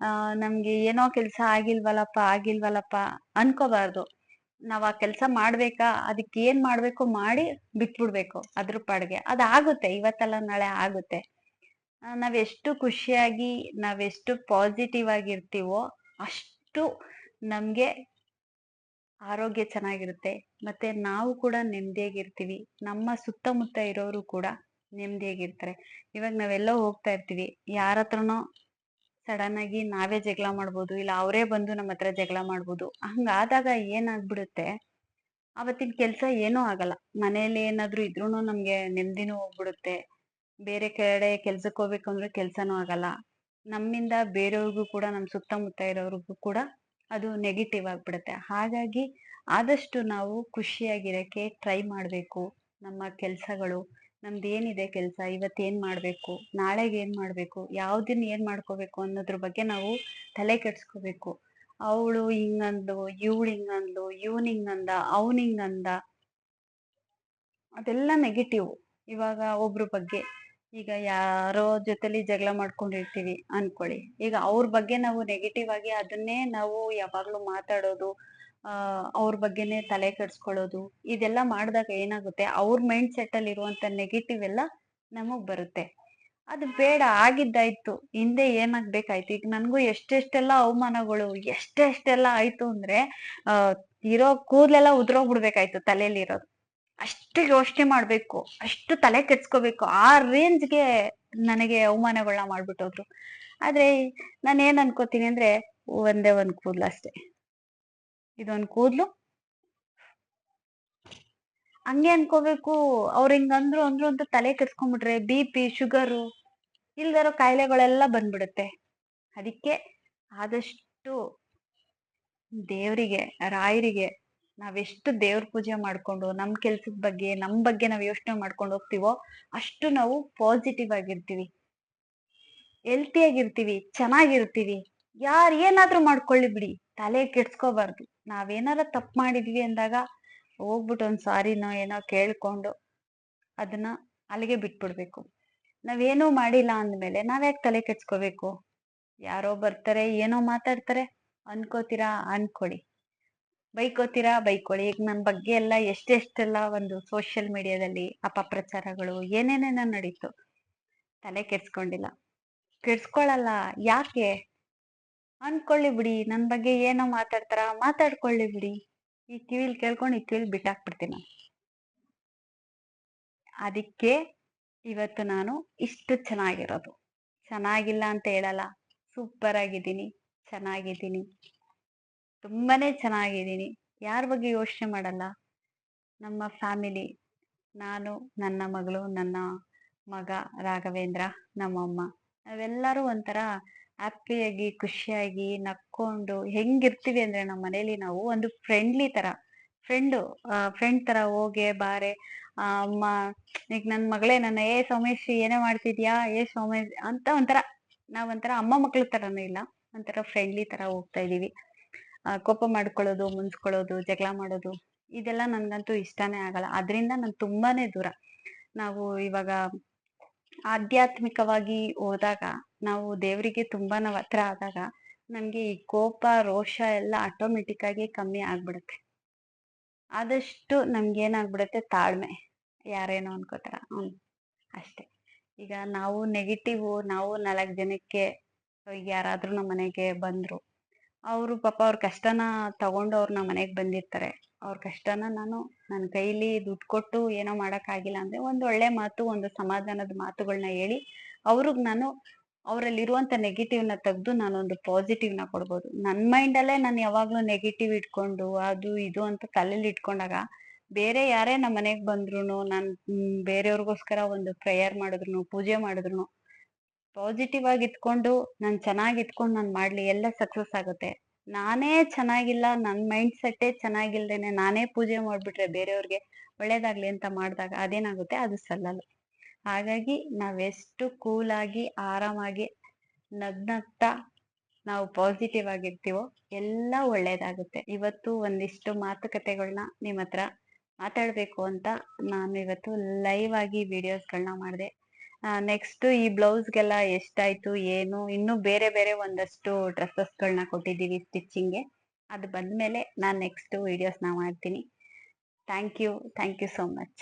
ಆ, ನಮ್ಗೆ ಏನೋ ಕೆಲಸ ಆಗಿಲ್ವಲ್ಲಪ್ಪ ಆಗಿಲ್ವಲ್ಲಪ್ಪ ಅನ್ಕೋಬಾರ್ದು. ನಾವ್ ಆ ಕೆಲಸ ಮಾಡ್ಬೇಕಾ, ಅದಕ್ಕೆ ಏನ್ ಮಾಡ್ಬೇಕು ಮಾಡಿ ಬಿಟ್ಬಿಡ್ಬೇಕು ಅದ್ರ ಪಾಡ್ಗೆ. ಅದಾಗುತ್ತೆ ಇವತ್ತಲ್ಲ ನಾಳೆ ಆಗುತ್ತೆ. ನಾವೆಷ್ಟು ಖುಷಿಯಾಗಿ, ನಾವೆಷ್ಟು ಪಾಸಿಟಿವ್ ಆಗಿರ್ತೀವೋ ಅಷ್ಟು ನಮ್ಗೆ ಆರೋಗ್ಯ ಚೆನ್ನಾಗಿರುತ್ತೆ. ಮತ್ತೆ ನಾವು ಕೂಡ ನೆಮ್ಮದಿಯಾಗಿರ್ತೀವಿ ನಮ್ಮ ಸುತ್ತಮುತ್ತ ಇರೋರು ಕೂಡ ನೆಮ್ಮದಿಯಾಗಿರ್ತಾರೆ ಇವಾಗ ನಾವೆಲ್ಲೋ ಹೋಗ್ತಾ ಇರ್ತೀವಿ. ಯಾರ ಹತ್ರನೋ ಸಡನ್ ಆಗಿ ನಾವೇ ಜಗಳ ಮಾಡ್ಬೋದು, ಇಲ್ಲ ಅವರೇ ಬಂದು ನಮ್ಮ ಹತ್ರ ಜಗಳ ಮಾಡ್ಬೋದು. ಹಂಗಾದಾಗ ಏನಾಗ್ಬಿಡುತ್ತೆ? ಅವತ್ತಿನ ಕೆಲಸ ಏನೂ ಆಗಲ್ಲ. ಮನೆಯಲ್ಲಿ ಏನಾದ್ರೂ ಇದ್ರೂ ನಮ್ಗೆ ನೆಮ್ಮದಿನೂ ಹೋಗ್ಬಿಡುತ್ತೆ. ಬೇರೆ ಕಡೆ ಕೆಲ್ಸಕ್ಕೆ ಹೋಗ್ಬೇಕು ಅಂದ್ರೆ ಕೆಲ್ಸನೂ ಆಗಲ್ಲ. ನಮ್ಮಿಂದ ಬೇರೆಯವ್ರಿಗೂ ಕೂಡ ನಮ್ಮ ಸುತ್ತಮುತ್ತ ಇರೋರಿಗೂ ಕೂಡ ಅದು ನೆಗೆಟಿವ್ ಆಗಿಬಿಡುತ್ತೆ. ಹಾಗಾಗಿ ಆದಷ್ಟು ನಾವು ಖುಷಿಯಾಗಿರಕ್ಕೆ ಟ್ರೈ ಮಾಡಬೇಕು. ನಮ್ಮ ಕೆಲಸಗಳು, ನಮ್ದು ಏನಿದೆ ಕೆಲಸ, ಇವತ್ತು ಏನು ಮಾಡಬೇಕು, ನಾಳೆಗೆ ಏನು ಮಾಡಬೇಕು ಯಾವ್ದನ್ನ ಏನು ಮಾಡ್ಕೋಬೇಕು ಅನ್ನೋದ್ರ ಬಗ್ಗೆ ನಾವು ತಲೆ ಕೆಡ್ಸ್ಕೋಬೇಕು. ಅವಳು ಹಿಂಗಂದು ಇವಳು ಹಿಂಗಂದು ಇವನ್ ಹಿಂಗಂದ ಅವನಿಂಗಂದ ಅದೆಲ್ಲ ನೆಗೆಟಿವ್ ಇವಾಗ ಒಬ್ರ ಬಗ್ಗೆ. ಈಗ ಯಾರೋ ಜೊತೆಲಿ ಜಗಳ ಮಾಡ್ಕೊಂಡಿರ್ತೀವಿ ಅನ್ಕೊಳ್ಳಿ. ಈಗ ಅವ್ರ ಬಗ್ಗೆ ನಾವು ನೆಗೆಟಿವ್ ಆಗಿ ಅದನ್ನೇ ನಾವು ಯಾವಾಗ್ಲೂ ಮಾತಾಡೋದು ಅವ್ರ ಬಗ್ಗೆನೇ ತಲೆ ಕೆಡ್ಸ್ಕೊಳ್ಳೋದು, ಇದೆಲ್ಲ ಮಾಡಿದಾಗ ಏನಾಗುತ್ತೆ? ಅವ್ರ ಮೈಂಡ್ ಸೆಟ್ ಅಲ್ಲಿ ಇರುವಂತ ನೆಗೆಟಿವ್ ಎಲ್ಲ ನಮಗ್ ಬರುತ್ತೆ. ಅದು ಬೇಡ, ಆಗಿದ್ದಾಯ್ತು, ಹಿಂದೆ ಏನಾಗ್ಬೇಕಾಯ್ತು? ಈಗ ನನ್ಗೂ ಎಷ್ಟೆಷ್ಟೆಲ್ಲ ಅವಮಾನಗಳು, ಎಷ್ಟೆಷ್ಟೆಲ್ಲ ಆಯ್ತು ಅಂದ್ರೆ ಅಹ್ ಇರೋ ಕೂದ್ಲೆಲ್ಲ ಉದ್ರೋಗ್ಬಿಡ್ಬೇಕಾಯ್ತು ತಲೆಯಲ್ಲಿ ಇರೋದು ಅಷ್ಟು ಯೋಚನೆ ಮಾಡ್ಬೇಕು, ಅಷ್ಟು ತಲೆ ಕೆಡ್ಸ್ಕೋಬೇಕು, ಆ ರೇಂಜ್ಗೆ ನನಗೆ ಅವಮಾನಗಳನ್ನ ಮಾಡ್ಬಿಟ್ಟೋದ್ರು. ಆದ್ರೆ ನಾನು ಏನ್ ಅನ್ಕೋತೀನಿ ಅಂದ್ರೆ ಒಂದೇ ಒಂದ್ ಕೂದ್ಲು ಅಷ್ಟೇ. ಇದೊಂದ್ ಕೂದ್ಲು. ಹಂಗೆ ಅನ್ಕೋಬೇಕು, ಅವ್ರ ಹೆಂಗಂದ್ರು ಅಂದ್ರು ಅಂತ ತಲೆ ಕೆಡ್ಸ್ಕೊಂಡ್ಬಿಟ್ರೆ ಬಿ ಪಿ ಶುಗರು, ಇಲ್ದಿರೋ ಕಾಯಿಲೆಗಳೆಲ್ಲ ಬಂದ್ಬಿಡುತ್ತೆ. ಅದಕ್ಕೆ ಆದಷ್ಟು ದೇವರಿಗೆ, ರಾಯರಿಗೆ ನಾವೆಷ್ಟು ದೇವ್ರ ಪೂಜೆ ಮಾಡ್ಕೊಂಡು, ನಮ್ ಕೆಲ್ಸದ ಬಗ್ಗೆ, ನಮ್ ಬಗ್ಗೆ ನಾವ್ ಯೋಚನೆ ಮಾಡ್ಕೊಂಡು ಹೋಗ್ತಿವೋ, ಅಷ್ಟು ನಾವು ಪಾಸಿಟಿವ್ ಆಗಿರ್ತೀವಿ. ಹೆಲ್ತಿ ಆಗಿರ್ತೀವಿ, ಚೆನ್ನಾಗಿರ್ತೀವಿ. ಯಾರ್ ಏನಾದ್ರೂ ಮಾಡ್ಕೊಳ್ಳಿ ಬಿಡಿ, ತಲೆ ಕೆಡ್ಸ್ಕೋಬಾರ್ದು. ನಾವೇನಾರ ತಪ್ಪು ಮಾಡಿದ್ವಿ ಅಂದಾಗ ಹೋಗ್ಬಿಟ್ಟು ಒಂದ್ ಸಾರಿನೋ ಏನೋ ಕೇಳ್ಕೊಂಡು ಅದನ್ನ ಅಲ್ಲಿಗೆ ಬಿಟ್ಬಿಡ್ಬೇಕು. ನಾವೇನೂ ಮಾಡಿಲ್ಲ ಅಂದ್ಮೇಲೆ ನಾವ್ಯಾಕೆ ತಲೆ ಕೆಡ್ಸ್ಕೋಬೇಕು? ಯಾರೋ ಬರ್ತಾರೆ, ಏನೋ ಮಾತಾಡ್ತಾರೆ, ಅನ್ಕೋತೀರಾ, ಅನ್ಕೊಳ್ಳಿ. ಬೈಕೋತೀರಾ? ಬೈಕೊಳ್ಳಿ. ಈಗ ನನ್ ಬಗ್ಗೆ ಎಲ್ಲ ಎಷ್ಟೆಷ್ಟೆಲ್ಲ ಒಂದು ಸೋಷಿಯಲ್ ಮೀಡಿಯಾದಲ್ಲಿ ಅಪಪ್ರಚಾರಗಳು, ಏನೇನೇನೋ ನಡೀತು. ತಲೆ ಕೆಡ್ಸ್ಕೊಂಡಿಲ್ಲ. ಕೆಡ್ಸ್ಕೊಳಲ್ಲ. ಯಾಕೆ? ಅನ್ಕೊಳ್ಳಿ ಬಿಡಿ. ನನ್ ಬಗ್ಗೆ ಏನೋ ಮಾತಾಡ್ತಾರ, ಮಾತಾಡ್ಕೊಳ್ಳಿ ಬಿಡಿ. ಈ ಕಿವಿಲ್ ಕೇಳ್ಕೊಂಡು ಈ ಕಿವಿಲ್ ಬಿಟ್ಟಾಕ್ಬಿಡ್ತೀನಿ ಅದಕ್ಕೆ ಇವತ್ತು ನಾನು ಇಷ್ಟು ಚೆನ್ನಾಗಿರೋದು. ಚೆನ್ನಾಗಿಲ್ಲ ಅಂತ ಹೇಳಲ್ಲ. ಸೂಪರ್ ಆಗಿದ್ದೀನಿ. ಚೆನ್ನಾಗಿದ್ದೀನಿ. ತುಂಬಾನೇ ಚೆನ್ನಾಗಿದ್ದೀನಿ. ಯಾರ ಬಗ್ಗೆ ಯೋಚನೆ ಮಾಡಲ್ಲ. ನಮ್ಮ ಫ್ಯಾಮಿಲಿ, ನಾನು, ನನ್ನ ಮಗಳು, ನನ್ನ ಮಗ ರಾಘವೇಂದ್ರ, ನಮ್ಮಮ್ಮ. ನಾವೆಲ್ಲರೂ ಒಂಥರ ಹ್ಯಾಪಿಯಾಗಿ, ಖುಷಿಯಾಗಿ ನಕ್ಕೊಂಡು ಹೆಂಗಿರ್ತೀವಿ ಅಂದ್ರೆ ನಮ್ಮ ಮನೇಲಿ ನಾವು ಒಂದು ಫ್ರೆಂಡ್ಲಿ ತರ. ಫ್ರೆಂಡು ಫ್ರೆಂಡ್ ತರ ಹೋಗೆ, ಬಾರೆ ಅಮ್ಮ, ಈಗ ನನ್ನ ಮಗಳೇ, ನನ್ನ, ಏ, ಸೋಮೇಶ್, ಏನೇ ಮಾಡ್ತಿದ್ಯಾ? ಏ, ಸೋಮೇಶ್ ಅಂತ ಒಂಥರ ನಾವ್ ಒಂಥರ ಅಮ್ಮ ಮಕ್ಳ ತರನೂ ಇಲ್ಲ. ಒಂಥರ ಫ್ರೆಂಡ್ಲಿ ತರ ಹೋಗ್ತಾ ಇದೀವಿ ಕೋಪ ಮಾಡ್ಕೊಳ್ಳೋದು ಮುನ್ಸ್ಕೊಳ್ಳೋದು ಜಗಳ ಮಾಡೋದು, ಇದೆಲ್ಲ ನನ್ಗಂತೂ ಇಷ್ಟಾನೇ ಆಗಲ್ಲ. ಅದರಿಂದ ನಾನು ತುಂಬಾನೇ ದೂರ. ನಾವು ಇವಾಗ ಆಧ್ಯಾತ್ಮಿಕವಾಗಿ ಹೋದಾಗ, ನಾವು ದೇವರಿಗೆ ತುಂಬಾ ಹತ್ರ ಆದಾಗ ನಮ್ಗೆ ಈ ಕೋಪ, ರೋಷ ಎಲ್ಲ ಆಟೋಮೆಟಿಕ್ ಆಗಿ ಕಮ್ಮಿ ಆಗ್ಬಿಡುತ್ತೆ. ಆದಷ್ಟು ನಮ್ಗೆ ಏನಾಗ್ಬಿಡುತ್ತೆ ತಾಳ್ಮೆ. ಯಾರೇನೋ ಅನ್ಕೋತಾರ. ಹ್ಮ್. ಅಷ್ಟೇ. ಈಗ ನಾವು ನೆಗೆಟಿವ್ ನಾವು ನಾಲ್ಕು ಜನಕ್ಕೆ, ಯಾರಾದ್ರೂ ನಮ್ಮ ಮನೆಗೆ ಬಂದ್ರು ಅವರು ಪಾಪ ಅವ್ರ ಕಷ್ಟನ ತಗೊಂಡು ಅವ್ರ ನಮ್ಮ ಮನೆಗೆ ಬಂದಿರ್ತಾರೆ. ಅವ್ರ ಕಷ್ಟನ ನಾನು ನನ್ನ ಕೈಲಿ ದುಡ್ಡು ಕೊಟ್ಟು ಏನೋ ಮಾಡೋಕ್ಕಾಗಿಲ್ಲ ಅಂದ್ರೆ ಒಂದು ಒಳ್ಳೆ ಮಾತು, ಒಂದು ಸಮಾಧಾನದ ಮಾತುಗಳನ್ನ ಹೇಳಿ ಅವ್ರಿಗೆ ನಾನು ಅವರಲ್ಲಿರುವಂಥ ನೆಗೆಟಿವ್ನ ತೆಗೆದು ನಾನೊಂದು ಪಾಸಿಟಿವ್ನ ಕೊಡ್ಬೋದು. ನನ್ನ ಮೈಂಡಲ್ಲೇ ನಾನು ಯಾವಾಗಲೂ ನೆಗೆಟಿವ್ ಇಟ್ಕೊಂಡು ಅದು ಇದು ಅಂತ ತಲೆಯಲ್ಲಿ ಇಟ್ಕೊಂಡಾಗ ಬೇರೆ ಯಾರೇ ನಮ್ಮ ಮನೆಗೆ ಬಂದ್ರು ನಾನು ಬೇರೆಯವ್ರಿಗೋಸ್ಕರ ಒಂದು ಪ್ರೇಯರ್ ಮಾಡಿದ್ರು ಪೂಜೆ ಮಾಡಿದ್ರು ಪಾಸಿಟಿವ್ ಆಗಿ ಇಟ್ಕೊಂಡು, ನಾನು ಚೆನ್ನಾಗಿ ಇಟ್ಕೊಂಡು ನಾನು ಮಾಡ್ಲಿ, ಎಲ್ಲ ಸಕ್ಸಸ್ ಆಗುತ್ತೆ. ನಾನೇ ಚೆನ್ನಾಗಿಲ್ಲ ನನ್ನ ಮೈಂಡ್ ಸೆಟ್ಟೇ ಚೆನ್ನಾಗಿಲ್ದೇನೆ ನಾನೇ ಪೂಜೆ ಮಾಡ್ಬಿಟ್ರೆ ಬೇರೆಯವ್ರಿಗೆ ಒಳ್ಳೇದಾಗ್ಲಿ ಅಂತ ಮಾಡಿದಾಗ ಅದೇನಾಗುತ್ತೆ? ಅದು ಸಲ್ಲಲ್ಲ. ಹಾಗಾಗಿ ನಾವೆಷ್ಟು ಕೂಲಾಗಿ ಆರಾಮಾಗಿ, ನಗ್ನಗ್ತಾ ನಾವು ಪಾಸಿಟಿವ್ ಆಗಿರ್ತೀವೋ ಎಲ್ಲ ಒಳ್ಳೇದಾಗುತ್ತೆ. ಇವತ್ತು ಒಂದಿಷ್ಟು ಮಾತುಕತೆಗಳನ್ನ ನಿಮ್ಮ ಹತ್ರ ಮಾತಾಡಬೇಕು ಅಂತ ನಾನು ಇವತ್ತು ಲೈವ್ ಆಗಿ ವಿಡಿಯೋಸ್ಗಳನ್ನ ಮಾಡಿದೆ. ನೆಕ್ಸ್ಟ್ ಈ ಬ್ಲೌಸ್ಗೆಲ್ಲ ಎಷ್ಟಾಯ್ತು, ಏನು, ಇನ್ನೂ ಬೇರೆ ಬೇರೆ ಒಂದಷ್ಟು ಡ್ರೆಸ್ಸಸ್ಗಳನ್ನ ಕೊಟ್ಟಿದ್ದೀವಿ ಸ್ಟಿಚ್ಚಿಂಗ್ಗೆ ಅದು ಬಂದಮೇಲೆ ನಾನು ನೆಕ್ಸ್ಟ್ನ ಮಾಡ್ತೀನಿ. Thank you thank you so much